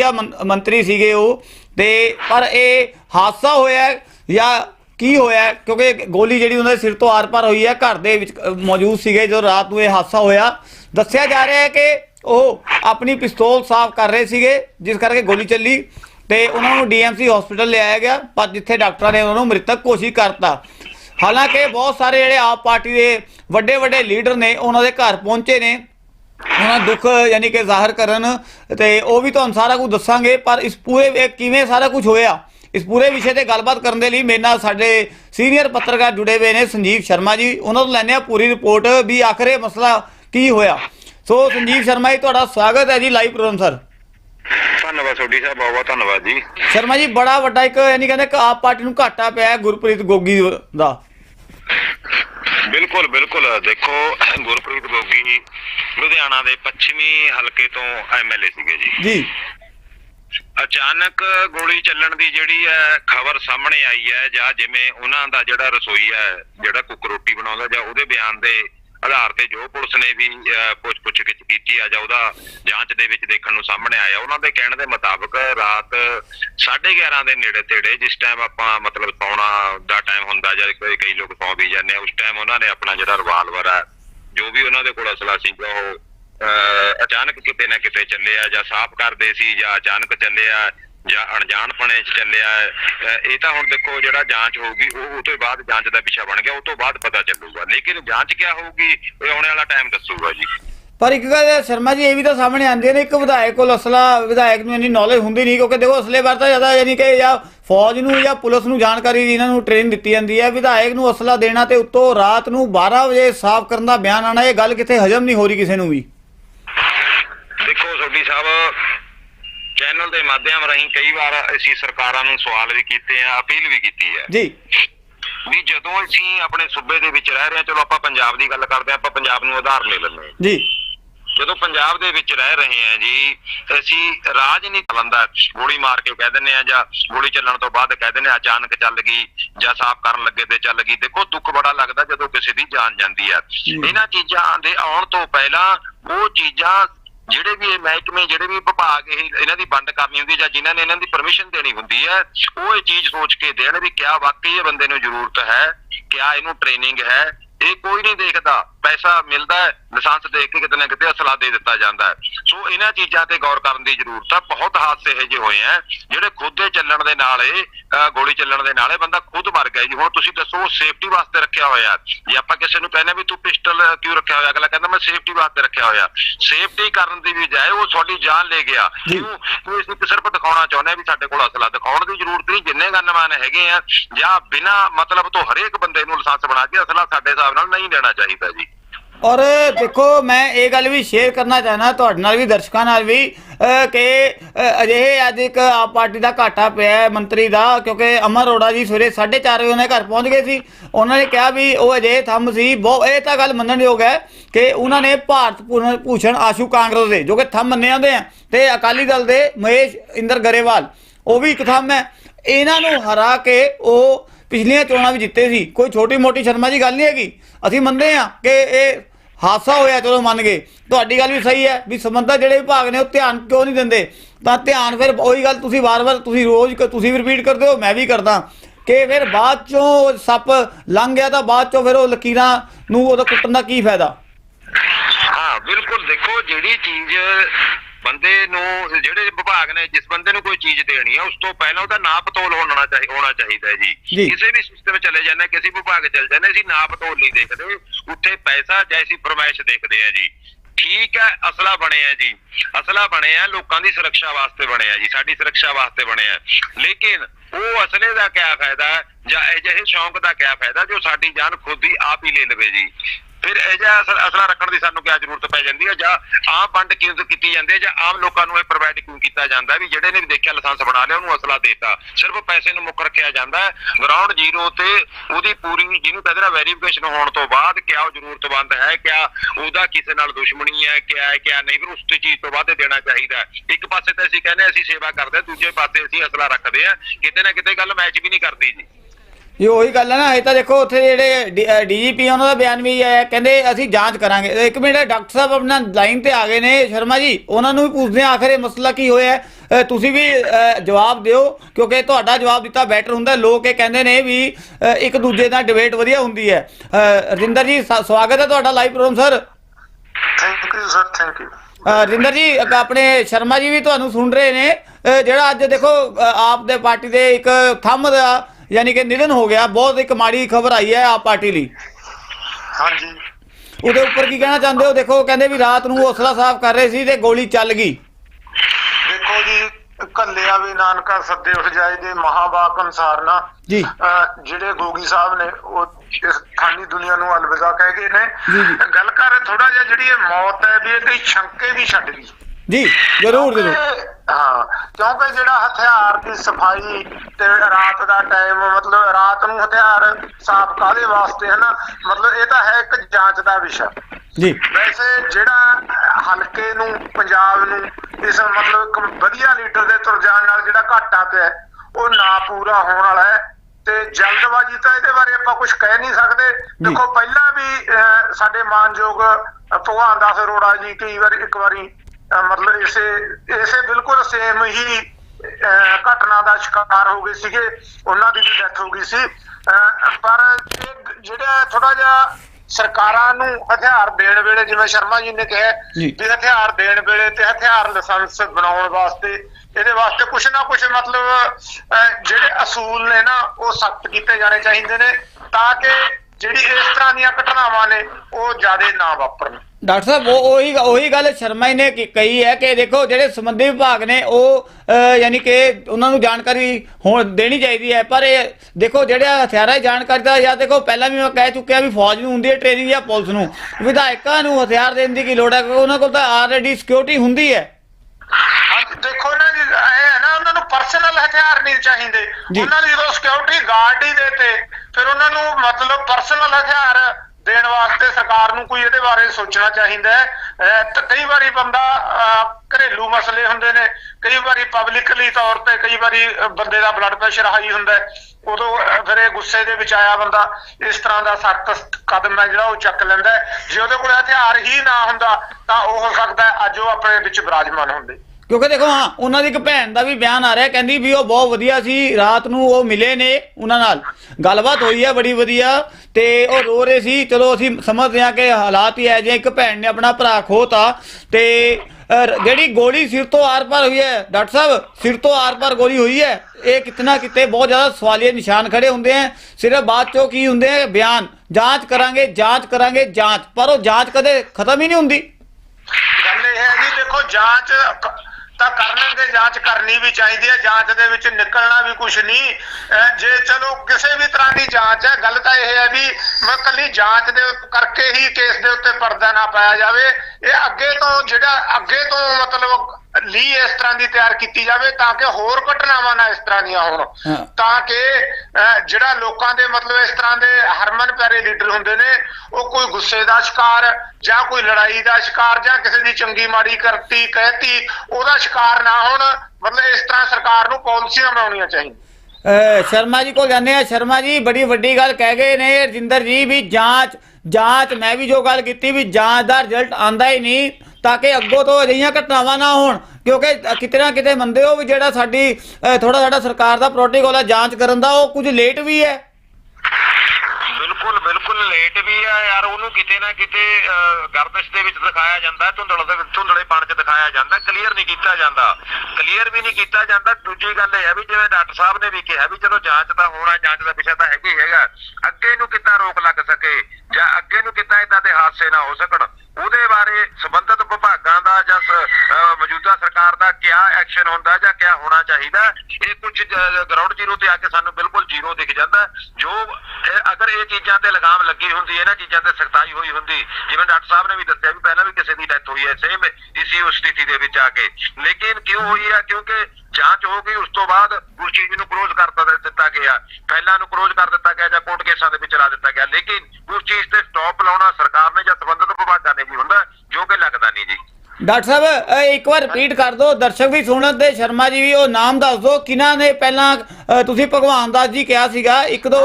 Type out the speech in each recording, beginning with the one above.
ਆ ਮੰ- ਮੰਤਰੀ ਸੀਗੇ ਉਹ, ਤੇ ਪਰ ਇਹ ਹਾਦਸਾ ਹੋਇਆ ਜਾਂ ਕੀ ਹੋਇਆ? ਕਿਉਂਕਿ ਗੋਲੀ ਜਿਹੜੀ ਉਹਨਾਂ ਦੇ ਸਿਰ ਤੋਂ ਆਰ-ਪਾਰ ਹੋਈ ਹੈ ਘਰ ਦੇ ਵਿੱਚ ਮੌਜੂਦ ਸੀਗੇ ਜਦੋਂ ਰਾਤ ਨੂੰ ਇਹ ਹਾਦਸਾ ਹੋਇਆ। ਦੱਸਿਆ ਜਾ ਰਿਹਾ ਹੈ ਕਿ ਉਹ ਆਪਣੀ ਪਿਸਤੌਲ ਸਾਫ਼ ਕਰ ਰਹੇ ਸੀਗੇ, ਜਿਸ ਕਰਕੇ ਗੋਲੀ ਚੱਲੀ ਤੇ ਉਹਨਾਂ ਨੂੰ ਡੀਐਮਸੀ ਹਸਪੀਟਲ ਲਿਆਇਆ ਗਿਆ, ਪਰ ਜਿੱਥੇ ਡਾਕਟਰਾਂ ਨੇ ਉਹਨਾਂ ਨੂੰ ਮ੍ਰਿਤਕ ਘੋਸ਼ਿਤ ਕਰਤਾ। ਹਾਲਾਂਕਿ ਬਹੁਤ ਸਾਰੇ ਜਿਹੜੇ ਆਪ ਪਾਰਟੀ ਦੇ ਵੱਡੇ ਵੱਡੇ ਲੀਡਰ ਨੇ, ਉਹਨਾਂ ਦੇ ਘਰ ਪਹੁੰਚੇ ਨੇ ਉਹਨਾਂ ਦੁੱਖ ਯਾਨੀ ਕਿ ਜ਼ਾਹਰ ਕਰਨ ਤੇ ਉਹ ਵੀ ਤੁਹਾਨੂੰ ਸਾਰਾ ਕੁਝ ਦੱਸਾਂਗੇ ਪਰ ਇਸ ਪੂਰੇ ਕਿਵੇਂ ਸਾਰਾ ਕੁਝ ਹੋਇਆ? ਇਸ ਪੂਰੇ ਵਿਸ਼ੇ ਤੇ ਗੱਲਬਾਤ ਕਰਨ ਦੇ ਲਈ ਮੇਰੇ ਨਾਲ ਸਾਡੇ ਸੀਨੀਅਰ ਪੱਤਰਕਾਰ ਜੁੜੇ ਹੋਏ ਨੇ ਸੰਜੀਵ ਸ਼ਰਮਾ ਜੀ। ਉਹਨਾਂ ਤੋਂ ਲੈਣੇ ਆ ਪੂਰੀ ਰਿਪੋਰਟ ਵੀ ਆਖਰ ਇਹ ਮਸਲਾ ਕੀ ਹੋਇਆ। ਸੋ ਸੰਜੀਵ ਸ਼ਰਮਾ ਜੀ ਤੁਹਾਡਾ ਸਵਾਗਤ ਹੈ ਜੀ ਲਾਈਵ ਪ੍ਰੋਗਰਾਮ ਸਰ। ਧੰਨਵਾਦ ਤੁਹਾਡੀ ਸਾਹਿਬ ਬਹੁਤ ਬਹੁਤ ਧੰਨਵਾਦ ਜੀ। ਸ਼ਰਮਾ ਜੀ ਬੜਾ ਵੱਡਾ ਇੱਕ ਯਾਨੀ ਕਹਿੰਦੇ ਕਿ ਆਪ ਪਾਰਟੀ ਨੂੰ ਘਾਟਾ ਪਿਆ ਗੁਰਪ੍ਰੀਤ ਗੋਗੀ ਦਾ। ਬਿਲਕੁਲ ਬਿਲਕੁਲ। ਦੇਖੋ ਗੁਰਪ੍ਰੀਤ ਗੋਗੀ ਲੁਧਿਆਣਾ ਦੇ ਪੱਛਮੀ ਹਲਕੇ ਤੋਂ ਐਮਐਲਏ ਸੀਗੇ ਜੀ। ਜੀ। ਅਚਾਨਕ ਗੋਲੀ ਚੱਲਣ ਦੀ ਜਿਹੜੀ ਹੈ ਖਬਰ ਸਾਹਮਣੇ ਆਈ ਹੈ ਜਾਂ ਜਿਵੇਂ ਉਹਨਾਂ ਦਾ ਜਿਹੜਾ ਰਸੋਈ ਹੈ ਜਿਹੜਾ ਕੁੱਕ ਰੋਟੀ ਬਣਾਉਂਦਾ ਜਾਂ ਉਹਦੇ ਬਿਆਨ ਦੇ ਆਧਾਰ ਤੇ ਜੋ ਪੁਲਿਸ ਨੇ ਵੀ ਪੁੱਛ ਪੁੱਛ ਗਿੱਛ ਕੀਤੀ ਆ ਜਾਂ ਉਹਦਾ ਜਾਂਚ ਦੇ ਵਿੱਚ ਦੇਖਣ ਨੂੰ ਸਾਹਮਣੇ ਆਇਆ ਉਹਨਾਂ ਦੇ ਕਹਿਣ ਦੇ ਮੁਤਾਬਕ ਰਾਤ 11:30 ਦੇ ਨੇੜੇ ਤੇੜੇ ਜਿਸ ਟਾਈਮ ਆਪਾਂ ਮਤਲਬ ਸੌਣਾ ਦਾ ਟਾਈਮ ਹੁੰਦਾ ਜਾਂ ਕੋਈ ਕਈ ਲੋਕ ਸੌਂ ਵੀ ਜਾਂਦੇ ਆ ਉਸ ਟਾਈਮ ਉਹਨਾਂ ਨੇ ਆਪਣਾ ਜਿਹੜਾ ਰਿਵਾਲਵਰ ਹੈ ਜੋ ਵੀ ਉਹਨਾਂ ਦੇ ਕੋਲ ਅਸਲਾ ਸੀਗਾ ਉਹ, ਅਹ, ਅਚਾਨਕ ਕਿਤੇ ਨਾ ਕਿਤੇ ਚੱਲਿਆ ਜਾਂ ਸਾਫ਼ ਕਰਦੇ ਸੀ ਜਾਂ ਅਚਾਨਕ ਚੱਲਿਆ ਜਾਂ ਅਣਜਾਣਪਣੇ ਚ ਚੱਲਿਆ ਇਹ ਤਾਂ ਹੁਣ ਦੇਖੋ ਜਿਹੜਾ ਜਾਂਚ ਹੋਊਗੀ, ਉਹ ਉਹ ਤੋਂ ਬਾਅਦ ਜਾਂਚ ਦਾ ਵਿਸ਼ਾ ਬਣ ਗਿਆ, ਉਹ ਤੋਂ ਬਾਅਦ ਪਤਾ ਚੱਲੂਗਾ। ਲੇਕਿਨ ਜਾਂਚ ਕਿਆ ਹੋਊਗੀ, ਇਹ ਆਉਣ ਵਾਲਾ ਟਾਈਮ ਦੱਸੂਗਾ ਜੀ। ਪਰ ਇੱਕ ਗੱਲ ਸ਼ਰਮਾ ਜੀ ਇਹ ਵੀ ਤਾਂ ਸਾਹਮਣੇ ਆਉਂਦੀ ਹੈ ਨੇ ਇੱਕ ਵਿਧਾਇਕ ਕੋਲ ਅਸਲਾ ਵਿਧਾਇਕ ਨੂੰ ਇੰਨੀ ਨੌਲੇਜ ਹੁੰਦੀ ਨਹੀਂ ਕਿਉਂਕਿ ਦੇਖੋ ਅਸਲੇ ਬਾਰੇ ਤਾਂ ਜ਼ਿਆਦਾ ਯਾਨੀ ਕਿ ਜਾਂ ਫੌਜ ਨੂੰ ਜਾਂ ਪੁਲਿਸ ਨੂੰ ਜਾਣਕਾਰੀ ਇਹਨਾਂ ਨੂੰ ਟ੍ਰੇਨ ਦਿੱਤੀ ਜਾਂਦੀ ਹੈ। ਵਿਧਾਇਕ ਨੂੰ ਅਸਲਾ ਦੇਣਾ ਤੇ ਉੱਤੋਂ ਰਾਤ ਨੂੰ 12 ਵਜੇ ਸਾਫ਼ ਕਰਨ ਦਾ ਬਿਆਨ ਆਣਾ ਇਹ ਗੱਲ ਕਿਤੇ ਹਜਮ ਨਹੀਂ ਹੋ ਰਹੀ ਕਿਸੇ ਨੂੰ ਵੀ। ਦੇਖੋ ਸੋਢੀ ਸਾਹਿਬ ਚੈਨਲ ਦੇ ਮਾਧਿਅਮ ਰਾਹੀਂ ਕਈ ਵਾਰ ਅਸੀਂ ਸਰਕਾਰਾਂ ਨੂੰ ਸਵਾਲ ਵੀ ਕੀਤੇ ਆ ਅਪੀਲ ਵੀ ਕੀਤੀ ਹੈ। ਜੀ। ਵੀ ਜਦੋਂ ਅਸੀਂ ਆਪਣੇ ਸੂਬੇ ਦੇ ਵਿੱਚ ਰਹਿ ਰਹੇ ਹਾਂ ਚਲੋ ਆਪਾਂ ਪੰਜਾਬ ਦੀ ਗੱਲ ਕਰਦੇ ਆਪਾਂ ਪੰਜਾਬ ਨੂੰ ਆਧਾਰ ਲੈ ਲੈਂਦੇ ਜੀ। ਜਦੋਂ ਪੰਜਾਬ ਦੇ ਵਿੱਚ ਰਹਿ ਰਹੇ ਹਾਂ ਜੀ ਅਸੀਂ ਰਾਜਨੀਤੀ ਲੰਦਾ ਗੋਲੀ ਮਾਰ ਕੇ ਕਹਿ ਦਿੰਦੇ ਆ ਜਾਂ ਗੋਲੀ ਚੱਲਣ ਤੋਂ ਬਾਅਦ ਕਹਿ ਦਿੰਦੇ ਆ ਅਚਾਨਕ ਚੱਲ ਗਈ ਜਾਂ ਸਾਫ਼ ਕਰਨ ਲੱਗੇ ਤੇ ਚੱਲ ਗਈ। ਦੇਖੋ ਦੁੱਖ ਬੜਾ ਲੱਗਦਾ ਜਦੋਂ ਕਿਸੇ ਦੀ ਜਾਨ ਜਾਂਦੀ ਆ। ਇਹਨਾਂ ਚੀਜ਼ਾਂ ਦੇ ਆਉਣ ਤੋਂ ਪਹਿਲਾਂ ਉਹ ਚੀਜ਼ਾਂ ਜਿਹੜੇ ਵੀ ਇਹ ਮਹਿਕਮੇ ਜਿਹੜੇ ਵੀ ਵਿਭਾਗ ਇਹ ਇਹਨਾਂ ਦੀ ਵੰਡ ਕਰਨੀ ਹੁੰਦੀ ਹੈ ਜਾਂ ਜਿਨ੍ਹਾਂ ਨੇ ਇਹਨਾਂ ਦੀ ਪਰਮਿਸ਼ਨ ਦੇਣੀ ਹੁੰਦੀ ਹੈ ਉਹ ਇਹ ਚੀਜ਼ ਸੋਚ ਕੇ ਦੇਣ ਵੀ ਕਿਆ ਵਾਕਈ ਇਹ ਬੰਦੇ ਨੂੰ ਜ਼ਰੂਰਤ ਹੈ ਕਿਆ ਇਹਨੂੰ ਟ੍ਰੇਨਿੰਗ ਹੈ ਇਹ ਕੋਈ ਨਹੀਂ ਦੇਖਦਾ। ਪੈਸਾ ਮਿਲਦਾ ਹੈ, ਲਾਇਸੈਂਸ ਦੇਖ ਕੇ ਕਿਤੇ ਨਾ ਕਿਤੇ ਅਸਲਾ ਦੇ ਦਿੱਤਾ ਜਾਂਦਾ ਹੈ। ਸੋ ਇਹਨਾਂ ਚੀਜ਼ਾਂ ਤੇ ਗੌਰ ਕਰਨ ਦੀ ਜ਼ਰੂਰਤ ਹੈ ਬਹੁਤ ਹਾਦਸੇ ਇਹੋ ਜਿਹੇ ਹੋਏ ਆ, ਜਿਹੜੇ ਖੁਦ ਦੇ ਚੱਲਣ ਦੇ ਨਾਲ ਇਹ ਗੋਲੀ ਚੱਲਣ ਦੇ ਨਾਲ ਇਹ ਬੰਦਾ ਖੁਦ ਮਰ ਗਿਆ ਜੀ। ਹੁਣ ਤੁਸੀਂ ਦੱਸੋ ਸੇਫਟੀ ਵਾਸਤੇ ਰੱਖਿਆ ਹੋਇਆ ਜੇ ਆਪਾਂ ਕਿਸੇ ਨੂੰ ਕਹਿੰਦੇ ਵੀ ਤੂੰ ਪਿਸਟਲ ਕਿਉਂ ਰੱਖਿਆ ਹੋਇਆ ਅਗਲਾ ਕਹਿੰਦਾ ਮੈਂ ਸੇਫਟੀ ਵਾਸਤੇ ਰੱਖਿਆ ਹੋਇਆ। ਸੇਫਟੀ ਕਰਨ ਦੀ ਬਜਾਏ ਉਹ ਤੁਹਾਡੀ ਜਾਨ ਲੈ ਗਿਆ। ਕਿਉਂ ਕਿਉਂ ਅਸੀਂ ਸਿਰਫ ਦਿਖਾਉਣਾ ਚਾਹੁੰਦੇ ਵੀ ਸਾਡੇ ਕੋਲ ਅਸਲਾ। ਦਿਖਾਉਣ ਦੀ ਜ਼ਰੂਰਤ ਨਹੀਂ ਜਿੰਨੇ ਗਨਮੈਨ ਹੈਗੇ ਆ ਜਾਂ ਬਿਨਾ ਮਤਲਬ ਤੋਂ ਹਰੇਕ ਬੰਦੇ ਨੂੰ ਲਾਇਸੈਂਸ ਬਣਾ ਕੇ ਅਸਲਾ ਸਾਡੇ ਹਿਸਾਬ ਨਾਲ ਨਹੀਂ ਦੇਣਾ ਚਾਹੀਦਾ ਜੀ। ਔਰ ਦੇਖੋ, ਮੈਂ ਇਹ ਗੱਲ ਵੀ ਸ਼ੇਅਰ ਕਰਨਾ ਚਾਹਨਾ ਤੁਹਾਡੇ ਨਾਲ ਵੀ, ਦਰਸ਼ਕਾਂ ਨਾਲ ਵੀ ਕਿ ਅਜਿਹੇ ਅੱਜ ਇੱਕ ਆਪ ਪਾਰਟੀ ਦਾ ਘਾਟਾ ਪਿਆ ਹੈ, ਮੰਤਰੀ ਦਾ, ਕਿਉਂਕਿ ਅਮਰ ਅਰੋੜਾ ਜੀ ਸਵੇਰੇ 4:30 ਵਜੇ ਉਹਨਾਂ ਦੇ ਘਰ ਪਹੁੰਚ ਗਏ ਸੀ। ਉਹਨਾਂ ਨੇ ਕਿਹਾ ਵੀ ਉਹ ਅਜੇ ਥੰਮ ਸੀ ਬਹੁਤ ਇਹ ਤਾਂ ਗੱਲ ਮੰਨਣਯੋਗ ਹੈ ਕਿ ਉਹਨਾਂ ਨੇ ਭਾਰਤ ਭੂ- ਭੂਸ਼ਣ ਆਸ਼ੂ ਕਾਂਗਰਸ ਦੇ, ਜੋ ਕਿ ਥੰਮ ਮੰਨੇ ਜਾਂਦੇ ਆ, ਤੇ ਅਕਾਲੀ ਦਲ ਦੇ ਮਹੇਸ਼ ਇੰਦਰ ਗਰੇਵਾਲ, ਉਹ ਵੀ ਇੱਕ ਥੰਮ ਹੈ। ਇਹਨਾਂ ਨੂੰ ਹਰਾ ਕੇ ਉਹ ਪਿਛਲੀਆਂ ਚੋਣਾਂ ਵੀ ਜਿੱਤੇ ਸੀ। ਕੋਈ ਛੋਟੀ ਮੋਟੀ ਸ਼ਰਮਾ ਜੀ ਗੱਲ ਨਹੀਂ ਹੈਗੀ। ਅਸੀਂ ਮੰਨਦੇ ਆ ਕਿ ਇਹ ਹਾਦਸਾ ਹੋਇਆ ਚਲੋ ਮੰਨ ਗਏ। ਤੁਹਾਡੀ ਗੱਲ ਵੀ ਸਹੀ ਹੈ ਵੀ ਸੰਬੰਧਤ ਜਿਹੜੇ ਵਿਭਾਗ ਨੇ ਉਹ ਧਿਆਨ ਕਿਉਂ ਨਹੀਂ ਦਿੰਦੇ? ਤਾਂ ਧਿਆਨ ਫਿਰ ਉਹੀ ਗੱਲ ਤੁਸੀਂ ਵਾਰ-ਵਾਰ ਤੁਸੀਂ ਰੋਜ਼ ਤੁਸੀਂ ਵੀ ਰਿਪੀਟ ਕਰਦੇ ਹੋ, ਮੈਂ ਵੀ ਕਰਦਾ। ਕਿ ਫਿਰ ਬਾਅਦ ਚੋਂ ਸੱਪ ਲੰਘ ਗਿਆ ਤਾਂ ਬਾਅਦ ਚੋਂ ਫਿਰ ਉਹ ਲਕੀਰਾਂ ਨੂੰ ਉਹਦਾ ਕੁੱਟਣ ਦਾ ਕੀ ਫਾਇਦਾ? ਹਾਂ, ਬਿਲਕੁਲ ਦੇਖੋ, ਜਿਹੜੀ ਚੀਜ਼ ਬੰਦੇ ਨੂੰ ਜਿਹੜੇ ਵਿਭਾਗ ਨੇ ਜਿਸ ਬੰਦੇ ਨੂੰ ਕੋਈ ਚੀਜ਼ ਦੇਣੀ ਹੈ ਉਸ ਤੋਂ ਪਹਿਲਾਂ ਉਹਦਾ ਨਾਪ ਤੋਲ ਹੋਣਾ ਚਾਹੀਦਾ ਹੋਣਾ ਚਾਹੀਦਾ ਹੈ ਜੀ। ਕਿਸੇ ਵੀ ਸਿਸਟਮ ਚਲੇ ਜਾਂਦੇ ਕਿਸੇ ਵਿਭਾਗ ਚਲੇ ਜਾਂਦੇ ਅਸੀਂ ਨਾਪ ਤੋਲ ਨਹੀਂ ਦੇਖਦੇ। ਉੱਥੇ ਪੈਸਾ ਜੈਸੀ ਫਰਮਾਇਸ਼ ਦੇਖਦੇ ਆ ਜੀ। ਠੀਕ ਹੈ ਅਸਲਾ ਬਣਿਆ ਜੀ। ਅਸਲਾ ਬਣਿਆ ਲੋਕਾਂ ਦੀ ਸੁਰੱਖਿਆ ਵਾਸਤੇ ਬਣਿਆ ਜੀ ਸਾਡੀ ਸੁਰੱਖਿਆ ਵਾਸਤੇ ਬਣਿਆ ਲੇਕਿਨ ਉਹ ਅਸਲੇ ਦਾ ਕਿਆ ਫਾਇਦਾ ਜਾਂ ਅਜਿਹੇ ਸ਼ੌਂਕ ਦਾ ਕਿਆ ਫਾਇਦਾ ਜੋ ਸਾਡੀ ਜਾਨ ਖੁਦ ਹੀ ਆਪ ਹੀ ਲੈ ਲਵੇ ਜੀ। ਫਿਰ ਇਹ ਜਿਹਾ ਅਸਲ ਅਸਲਾ ਰੱਖਣ ਦੀ ਸਾਨੂੰ ਕਿਆ ਜ਼ਰੂਰਤ ਪੈ ਜਾਂਦੀ ਹੈ? ਜਾਂ ਆਮ ਵੰਡ ਕਿਉਂ ਕੀਤੀ ਜਾਂਦੀ ਹੈ ਜਾਂ ਆਮ ਲੋਕਾਂ ਨੂੰ ਇਹ ਪ੍ਰੋਵਾਈਡ ਕਿਉਂ ਕੀਤਾ ਜਾਂਦਾ ਵੀ ਜਿਹੜੇ ਨੇ ਵੀ ਦੇਖਿਆ ਲਾਇਸੈਂਸ ਬਣਾ ਲਿਆ, ਉਹਨੂੰ ਅਸਲਾ ਦੇਤਾ। ਸਿਰਫ ਪੈਸੇ ਨੂੰ ਮੁੱਖ ਰੱਖਿਆ ਜਾਂਦਾ ਗਰਾਊਂਡ ਜ਼ੀਰੋ ਤੇ ਉਹਦੀ ਪੂਰੀ ਜਿਹਨੂੰ ਕਹਿੰਦੇ ਨਾ ਵੈਰੀਫਿਕੇਸ਼ਨ ਹੋਣ ਤੋਂ ਬਾਅਦ ਕਿਆ ਉਹ ਜ਼ਰੂਰਤਮੰਦ ਹੈ, ਕਿਆ ਉਹਦਾ ਕਿਸੇ ਨਾਲ ਦੁਸ਼ਮਣੀ ਹੈ, ਕਿਆ ਹੈ, ਕਿਆ ਨਹੀਂ, ਫਿਰ ਉਸ ਚੀਜ਼ ਤੋਂ ਬਾਅਦ ਦੇਣਾ ਚਾਹੀਦਾ ਇੱਕ ਪਾਸੇ ਤਾਂ ਅਸੀਂ ਕਹਿੰਦੇ ਹਾਂ ਅਸੀਂ ਸੇਵਾ ਕਰਦੇ ਹਾਂ, ਦੂਜੇ ਪਾਸੇ ਅਸੀਂ ਅਸਲਾ ਰੱਖਦੇ ਹਾਂ। ਕਿਤੇ ਨਾ ਕਿਤੇ ਗੱਲ ਮੈਚ ਵੀ ਨਹੀਂ ਕਰਦੀ ਜੀ। ਇਹ ਉਹੀ ਗੱਲ ਹੈ ਨਾ ਇਹ ਤਾਂ ਦੇਖੋ ਉੱਥੇ ਜਿਹੜੇ ਡੀਜੀਪੀ ਉਹਨਾਂ ਦਾ ਬਿਆਨ ਵੀ ਆਇਆ ਕਹਿੰਦੇ ਅਸੀਂ ਜਾਂਚ ਕਰਾਂਗੇ। ਇੱਕ ਮਿੰਟ ਡਾਕਟਰ ਸਾਹਿਬ ਆਪਣਾ ਲਾਈਨ ਤੇ ਆ ਗਏ ਨੇ ਸ਼ਰਮਾ ਜੀ ਉਹਨਾਂ ਨੂੰ ਵੀ ਪੁੱਛਦੇ ਆ ਆਖਰ ਇਹ ਮਸਲਾ ਕੀ ਹੋਇਆ ਤੁਸੀਂ ਵੀ ਜਵਾਬ ਦਿਓ ਕਿਉਂਕਿ ਤੁਹਾਡਾ ਜਵਾਬ ਦਿੱਤਾ ਬੈਟਰ ਹੁੰਦਾ ਲੋਕ ਇਹ ਕਹਿੰਦੇ ਨੇ ਵੀ ਇੱਕ ਦੂਜੇ ਨਾਲ ਡਿਬੇਟ ਵਧੀਆ ਹੁੰਦੀ ਹੈ। ਰਜਿੰਦਰ ਜੀ ਸਵਾਗਤ ਹੈ ਤੁਹਾਡਾ live program sir thank you sir thank you ਅ, ਰਜਿੰਦਰ ਜੀ ਆਪਣੇ ਸ਼ਰਮਾ ਜੀ ਵੀ ਤੁਹਾਨੂੰ ਸੁਣ ਰਹੇ ਨੇ। ਜਿਹੜਾ ਅੱਜ ਦੇਖੋ ਆਪ ਦੇ ਪਾਰਟੀ ਦੇ ਇੱਕ ਥੰਮ ਦਾ ਯਾਨੀ ਕਿ ਨਿਧਨ ਹੋ ਗਿਆ ਬਹੁਤ ਇੱਕ ਮਾੜੀ ਖਬਰ ਆਈ ਹੈ ਆਪ ਪਾਰਟੀ ਲਈ। ਹਾਂਜੀ। ਉਹਦੇ ਉੱਪਰ ਕੀ ਕਹਿਣਾ ਚਾਹੁੰਦੇ ਹੋ? ਦੇਖੋ ਕਹਿੰਦੇ ਵੀ ਰਾਤ ਨੂੰ ਹੌਸਲਾ ਸਾਫ਼ ਕਰ ਰਹੇ ਸੀ ਤੇ ਗੋਲੀ ਚੱਲ ਗਈ। ਦੇਖੋ ਜੀ ਕੱਲਿਆ ਵੀ ਨਾਨਕਾ ਸੱਦੇ ਉੱਠ ਜਾਏ ਦੇ ਮਹਾਵਾਕ ਅਨਸਾਰ ਨਾ ਜੀ। ਜਿਹੜੇ ਗੋਗੀ ਸਾਹਿਬ ਨੇ ਉਹ ਇਸ ਖਾਨੀ ਦੁਨੀਆ ਨੂੰ ਅਲਵਿਦਾ ਕਹਿ ਗਏ ਨੇ। ਗੱਲ ਕਰ ਥੋੜਾ ਜਿਹਾ ਜਿਹੜੀ ਇਹ ਮੌਤ ਹੈ ਵੀ ਇਹ ਕਈ ਸ਼ੰਕੇ ਵੀ ਛੱਡ ਗਈ। ਜੀ ਜ਼ਰੂਰ ਜ਼ਰੂਰ। ਹਾਂ ਕਿਉਂਕਿ ਜਿਹੜਾ ਹਥਿਆਰ ਦੀ ਸਫ਼ਾਈ ਤੇ ਰਾਤ ਦਾ ਟਾਈਮ ਮਤਲਬ ਰਾਤ ਨੂੰ ਹਥਿਆਰ ਸਾਫ਼ ਕਾਦੇ ਵਾਸਤੇ ਹੈ ਨਾ ਮਤਲਬ ਇਹ ਤਾਂ ਹੈ ਇੱਕ ਜਾਂਚ ਦਾ ਵਿਸ਼ਾ। ਜੀ। ਵੈਸੇ ਜਿਹੜਾ ਹਲਕੇ ਨੂੰ ਪੰਜਾਬ ਨੂੰ ਇਸ ਮਤਲਬ ਇੱਕ ਵਧੀਆ ਲੀਡਰ ਦੇ ਤੁਰ ਜਾਣ ਨਾਲ ਜਿਹੜਾ ਘਾਟਾ ਪਿਆ ਉਹ ਨਾ ਪੂਰਾ ਹੋਣ ਵਾਲਾ ਹੈ। ਤੇ ਜਲਦਬਾਜ਼ੀ ਤਾਂ ਇਹਦੇ ਬਾਰੇ ਆਪਾਂ ਕੁਝ ਕਹਿ ਨਹੀਂ ਸਕਦੇ। ਦੇਖੋ ਪਹਿਲਾਂ ਵੀ ਸਾਡੇ ਮਾਨਯੋਗ ਭਗਵਾਨ ਦਾਸ ਅਰੋੜਾ ਜੀ ਕਈ ਵਾਰ ਇੱਕ ਵਾਰੀ ਮਤਲਬ ਇਸੇ ਇਸੇ ਬਿਲਕੁਲ ਸੇਮ ਹੀ ਘਟਨਾ ਦਾ ਸ਼ਿਕਾਰ ਹੋ ਗਏ ਸੀਗੇ ਉਹਨਾਂ ਦੀ ਵੀ ਡੈਥ ਹੋ ਗਈ ਸੀ ਪਰ ਜਿਹੜਾ ਥੋੜਾ ਜਿਹਾ ਸਰਕਾਰਾਂ ਨੂੰ ਹਥਿਆਰ ਦੇਣ ਵੇਲੇ ਜਿਵੇਂ ਸ਼ਰਮਾ ਜੀ ਨੇ ਕਿਹਾ। ਵੀ ਹਥਿਆਰ ਦੇਣ ਵੇਲੇ ਤੇ ਹਥਿਆਰ ਲਾਇਸੈਂਸ ਬਣਾਉਣ ਵਾਸਤੇ ਇਹਦੇ ਵਾਸਤੇ ਕੁਛ ਨਾ ਕੁਛ ਮਤਲਬ ਜਿਹੜੇ ਅਸੂਲ ਨੇ ਨਾ ਉਹ ਸਖਤ ਕੀਤੇ ਜਾਣੇ ਚਾਹੀਦੇ ਨੇ ਤਾਂ ਕਿ ਜਿਹੜੀ ਇਸ ਤਰ੍ਹਾਂ ਦੀਆਂ ਘਟਨਾਵਾਂ ਨੇ ਉਹ ਜ਼ਿਆਦਾ ਨਾ ਵਾਪਰਨ। ਡਾਕਟਰ ਸਾਹਿਬ ਉਹ ਉਹੀ ਉਹੀ ਗੱਲ ਸ਼ਰਮਾ ਜੀ ਨੇ ਕਹੀ ਹੈ ਕਿ ਦੇਖੋ ਜਿਹੜੇ ਸੰਬੰਧੀ ਵਿਭਾਗ ਨੇ ਉਹ ਯਾਨੀ ਕਿ ਉਹਨਾਂ ਨੂੰ ਜਾਣਕਾਰੀ ਹੁਣ ਦੇਣੀ ਚਾਹੀਦੀ ਹੈ ਪਰ ਇਹ ਦੇਖੋ ਜਿਹੜੇ ਹਥਿਆਰਾਂ ਦੀ ਜਾਣਕਾਰੀ ਦਾ ਜਾਂ ਦੇਖੋ ਪਹਿਲਾਂ ਵੀ ਮੈਂ ਕਹਿ ਚੁੱਕਿਆ ਵੀ ਫੌਜ ਨੂੰ ਹੁੰਦੀ ਹੈ ਟ੍ਰੇਨਿੰਗ ਜਾਂ ਪੁਲਿਸ ਨੂੰ। ਵਿਧਾਇਕਾਂ ਨੂੰ ਹਥਿਆਰ ਦੇਣ ਦੀ ਕੀ ਲੋੜ ਹੈ ਕਿਉਂਕਿ ਉਹਨਾਂ ਕੋਲ ਤਾਂ ਆਲਰੇਡੀ ਸਿਕਿਉਰਿਟੀ ਹੁੰਦੀ ਹੈ। ਦੇਖੋ ਨਾ ਇਹ ਹੈ ਨਾ ਉਹਨਾਂ ਨੂੰ ਪਰਸਨਲ ਹਥਿਆਰ ਨਹੀਂ ਚਾਹੀਦੇ। ਉਹਨਾਂ ਨੂੰ ਜਦੋਂ ਸਿਕਿਉਰਿਟੀ ਗਾਰਡ ਹੀ ਦੇਤੇ ਫਿਰ ਉਹਨਾਂ ਨੂੰ ਮਤਲਬ ਪਰਸਨਲ ਹਥਿਆਰ ਦੇਣ ਵਾਸਤੇ ਸਰਕਾਰ ਨੂੰ ਕੋਈ ਇਹਦੇ ਬਾਰੇ ਸੋਚਣਾ ਚਾਹੀਦਾ ਹੈ। ਅਹ ਕਈ ਵਾਰੀ ਬੰਦਾ ਅਹ, ਘਰੇਲੂ ਮਸਲੇ ਹੁੰਦੇ ਨੇ ਕਈ ਵਾਰੀ ਪਬਲਿਕਲੀ ਤੌਰ ਤੇ ਕਈ ਵਾਰੀ ਬੰਦੇ ਦਾ ਬਲੱਡ ਪ੍ਰੈਸ਼ਰ ਹਾਈ ਹੁੰਦਾ ਉਦੋਂ ਫਿਰ ਇਹ ਗੁੱਸੇ ਦੇ ਵਿੱਚ ਆਇਆ ਬੰਦਾ ਇਸ ਤਰ੍ਹਾਂ ਦਾ ਸਖਤ ਕਦਮ ਹੈ ਜਿਹੜਾ ਉਹ ਚੱਕ ਲੈਂਦਾ ਜੇ ਉਹਦੇ ਕੋਲ ਹਥਿਆਰ ਹੀ ਨਾ ਹੁੰਦਾ ਤਾਂ ਉਹ ਹੋ ਸਕਦਾ ਅੱਜ ਉਹ ਆਪਣੇ ਵਿੱਚ ਵਿਰਾਜਮਾਨ ਹੁੰਦੇ। ਕਿਉਂਕਿ ਦੇਖੋ ਹਾਂ ਉਹਨਾਂ ਦੀ ਇੱਕ ਭੈਣ ਦਾ ਵੀ ਬਿਆਨ ਆ ਰਿਹਾ ਕਹਿੰਦੀ ਵੀ ਉਹ ਬਹੁਤ ਵਧੀਆ ਸੀ ਰਾਤ ਨੂੰ ਉਹ ਮਿਲੇ ਨੇ ਉਹਨਾਂ ਨਾਲ। ਗੱਲਬਾਤ ਹੋਈ ਹੈ ਬੜੀ ਵਧੀਆ ਤੇ ਉਹ ਰੋ ਰਹੇ ਸੀ। ਚਲੋ ਅਸੀਂ ਸਮਝਦੇ ਹਾਂ ਕਿ ਹਾਲਾਤ ਹੀ ਹੈ ਜੇ ਇੱਕ ਭੈਣ ਨੇ ਆਪਣਾ ਭਰਾ ਖੋਤਾ ਤੇ ਅਹ, ਜਿਹੜੀ ਗੋਲੀ ਸਿਰ ਤੋਂ ਆਰ-ਪਾਰ ਹੋਈ ਹੈ ਡਾਕਟਰ ਸਾਹਿਬ ਸਿਰ ਤੋਂ ਆਰ-ਪਾਰ ਗੋਲੀ ਹੋਈ ਹੈ ਇਹ ਕਿਤਨਾ ਕਿਤੇ ਬਹੁਤ ਜ਼ਿਆਦਾ ਸਵਾਲੀਆ ਨਿਸ਼ਾਨ ਖੜੇ ਹੁੰਦੇ ਆ। ਸਿਰਫ ਬਾਅਦ ਚੋਂ ਕੀ ਹੁੰਦੇ ਆ? ਬਿਆਨ। ਜਾਂਚ ਕਰਾਂਗੇ ਜਾਂਚ ਕਰਾਂਗੇ ਜਾਂਚ। ਪਰ ਉਹ ਜਾਂਚ ਕਦੇ ਖਤਮ ਹੀ ਨਹੀਂ ਹੁੰਦੀ। ਗੱਲ ਇਹ ਹੈ ਜੀ ਦੇਖੋ ਜਾਂਚ ਕ- ਤਾਂ ਕਰਨਗੇ ਜਾਂਚ ਕਰਨੀ ਵੀ ਚਾਹੀਦੀ ਹੈ, ਜਾਂਚ ਦੇ ਵਿੱਚ ਨਿਕਲਣਾ ਵੀ ਕੁਝ ਨਹੀਂ। ਜੇ ਚਲੋ ਕਿਸੇ ਵੀ ਤਰ੍ਹਾਂ ਦੀ ਜਾਂਚ ਹੈ, ਗੱਲ ਤਾਂ ਇਹ ਹੈ ਵੀ ਮੈਂ ਕੱਲੀ ਜਾਂਚ ਦੇ ਕਰਕੇ ਹੀ ਕੇਸ ਦੇ ਉੱਤੇ ਪਰਦਾ ਨਾ ਪਾਇਆ ਜਾਵੇ। ਇਹ ਅੱਗੇ ਤੋਂ ਜਿਹੜਾ, ਅੱਗੇ ਤੋਂ ਮਤਲਬ ਲਈ ਇਸ ਤਰ੍ਹਾਂ ਦੀ ਤਿਆਰ ਕੀਤੀ ਜਾਵੇ ਤਾਂ ਕਿ ਹੋਰ ਘਟਨਾਵਾਂ ਨਾ ਇਸ ਤਰ੍ਹਾਂ ਦੀਆਂ ਹੋਣ। ਤਾਂ ਕਿ ਜਿਹੜਾ ਲੋਕਾਂ ਦੇ ਮਤਲਬ ਇਸ ਤਰ੍ਹਾਂ ਦੇ ਹਰਮਨ ਪਿਆਰੇ ਲੀਡਰ ਹੁੰਦੇ ਨੇ ਉਹ ਕੋਈ ਗੁੱਸੇ ਦਾ ਸ਼ਿਕਾਰ ਜਾਂ ਕੋਈ ਲੜਾਈ ਦਾ ਸ਼ਿਕਾਰ ਜਾਂ ਕਿਸੇ ਦੀ ਚੰਗੀ ਮਾੜੀ ਕਰਤੀ ਕਹਿਤੀ ਉਹਦਾ ਸ਼ਿਕਾਰ ਨਾ ਹੋਣ ਮਤਲਬ ਇਸ ਤਰ੍ਹਾਂ ਸਰਕਾਰ ਨੂੰ ਪਾਲਿਸੀਆਂ ਬਣਾਉਣੀਆਂ ਚਾਹੀਦੀਆਂ। ਸ਼ਰਮਾ ਜੀ ਕੋਲ ਜਾਂਦੇ ਆ ਸ਼ਰਮਾ ਜੀ ਬੜੀ ਵੱਡੀ ਗੱਲ ਕਹਿ ਗਏ ਨੇ। ਰਜਿੰਦਰ ਜੀ ਵੀ ਜਾਂਚ ਜਾਂਚ ਮੈਂ ਵੀ ਜੋ ਗੱਲ ਕੀਤੀ ਵੀ ਜਾਂਚ ਦਾ ਰਿਜ਼ਲਟ ਆਂਦਾ ਹੀ ਨਹੀਂ। ਤਾਂ ਕਿ ਅੱਗੋਂ ਤੋਂ ਅਜਿਹੀਆਂ ਘਟਨਾਵਾਂ ਨਾ ਹੋਣ। ਕਿਉਂਕਿ ਕਿਤੇ ਨਾ ਕਿਤੇ ਮੰਨਦੇ ਹੋ ਵੀ ਜਿਹੜਾ ਸਾਡੀ ਥੋੜਾ ਸਾਡਾ ਸਰਕਾਰ ਦਾ ਪ੍ਰੋਟੋਕੋਲ ਹੈ, ਜਾਂਚ ਕਰਨ ਦਾ, ਉਹ ਕੁਝ ਲੇਟ ਵੀ ਹੈ। ਬਿਲਕੁਲ ਬਿਲਕੁਲ ਲੇਟ ਵੀ ਆ ਯਾਰ, ਉਹਨੂੰ ਕਿਤੇ ਨਾ ਕਿਤੇ ਗਰਦਸ਼ ਦੇ ਵਿੱਚ ਦਿਖਾਇਆ ਜਾਂਦਾ, ਧੁੰਦਲ ਦੇ ਧੁੰਦਲੇ ਪਣ ਚ ਦਿਖਾਇਆ ਜਾਂਦਾ ਕਲੀਅਰ ਨਹੀਂ ਕੀਤਾ ਜਾਂਦਾ। ਕਲੀਅਰ ਵੀ ਨਹੀਂ ਕੀਤਾ ਜਾਂਦਾ, ਦੂਜੀ ਗੱਲ ਇਹ ਹੈ ਵੀ ਜਿਵੇਂ ਡਾਕਟਰ ਸਾਹਿਬ ਨੇ ਵੀ ਕਿਹਾ ਵੀ ਚਲੋ ਜਾਂਚ ਤਾਂ ਹੋਣਾ, ਜਾਂਚ ਦਾ ਵਿਸ਼ਾ ਤਾਂ ਹੈਗਾ ਹੀ ਹੈਗਾ, ਅੱਗੇ ਨੂੰ ਕਿੱਦਾਂ ਰੋਕ ਲੱਗ ਸਕੇ, ਜਾਂ ਅੱਗੇ ਨੂੰ ਕਿੱਦਾਂ ਇਦਾਂ ਦੇ ਹਾਦਸੇ ਨਾ ਹੋ ਸਕਣ, ਉਹਦੇ ਬਾਰੇ ਸੰਬੰਧਿਤ ਵਿਭਾਗਾਂ ਦਾ ਜਾਂ ਮੌਜੂਦਾ ਸਰਕਾਰ ਦਾ ਕਿਆ ਐਕਸ਼ਨ ਹੁੰਦਾ ਜਾਂ ਕਿਆ ਹੋਣਾ ਚਾਹੀਦਾ, ਇਹ ਕੁਝ ਗਰਾਊਂਡ ਜ਼ੀਰੋ ਤੇ ਆ ਕੇ ਸਾਨੂੰ ਬਿਲਕੁਲ ਜ਼ੀਰੋ ਦਿਖ ਜਾਂਦਾ ਜੋ ਅਗਰ ਇਹ ਚੀਜ਼ਾਂ ਤੇ ਲਗਾਮ ਲੱਗੀ ਹੁੰਦੀ, ਇਹਨਾਂ ਚੀਜ਼ਾਂ ਤੇ ਸਖਤਾਈ ਹੋਈ ਹੁੰਦੀ, ਜਿਵੇਂ ਡਾਕਟਰ ਸਾਹਿਬ ਨੇ ਵੀ ਦੱਸਿਆ ਵੀ ਪਹਿਲਾਂ ਵੀ ਕਿਸੇ ਦੀ ਡੈਥ ਹੋਈ ਹੈ ਸੇਮ ਇਸੀ ਉਸ ਸਥਿਤੀ ਦੇ ਵਿੱਚ ਆ ਕੇ। ਲੇਕਿਨ ਕਿਉਂ ਹੋਈ ਹੈ? ਕਿਉਂਕਿ ਜਾਂਚ ਹੋ ਗਈ, ਉਸ ਤੋਂ ਬਾਅਦ ਉਸ ਚੀਜ਼ ਨੂੰ ਕਲੋਜ਼ ਕਰ ਦਿੱਤਾ- ਦਿੱਤਾ ਗਿਆ। ਪਹਿਲਾਂ ਨੂੰ ਕਲੋਜ਼ ਕਰ ਦਿੱਤਾ ਗਿਆ ਜਾਂ ਕੋਰਟ ਕੇਸਾਂ ਦੇ ਵਿੱਚ ਲਾ ਦਿੱਤਾ ਗਿਆ। ਲੇਕਿਨ ਉਸ ਚੀਜ਼ ਤੇ ਸਟਾਪ ਲਾਉਣਾ ਸਰਕਾਰ ਨੇ ਜਾਂ ਸੰਬੰਧਿਤ ਵਿਭਾਗਾਂ ਨੇ ਵੀ ਹੁੰਦਾ, ਜੋ ਕਿ ਲੱਗਦਾ ਨਹੀਂ ਜੀ। ਡਾਕਟਰ ਸਾਹਿਬ ਇੱਕ ਵਾਰ ਰਿਪੀਟ ਕਰ ਦਿਓ ਦਰਸ਼ਕ ਵੀ ਸੁਣਨ ਤੇ ਸ਼ਰਮਾ ਜੀ ਵੀ ਉਹ ਨਾਮ ਦੱਸ ਦਿਓ ਕਿਹਨਾਂ ਨੇ ਪਹਿਲਾਂ ਤੁਸੀਂ ਭਗਵਾਨ ਦਾਸ ਜੀ ਕਿਹਾ ਸੀਗਾ ਇੱਕ ਦੋ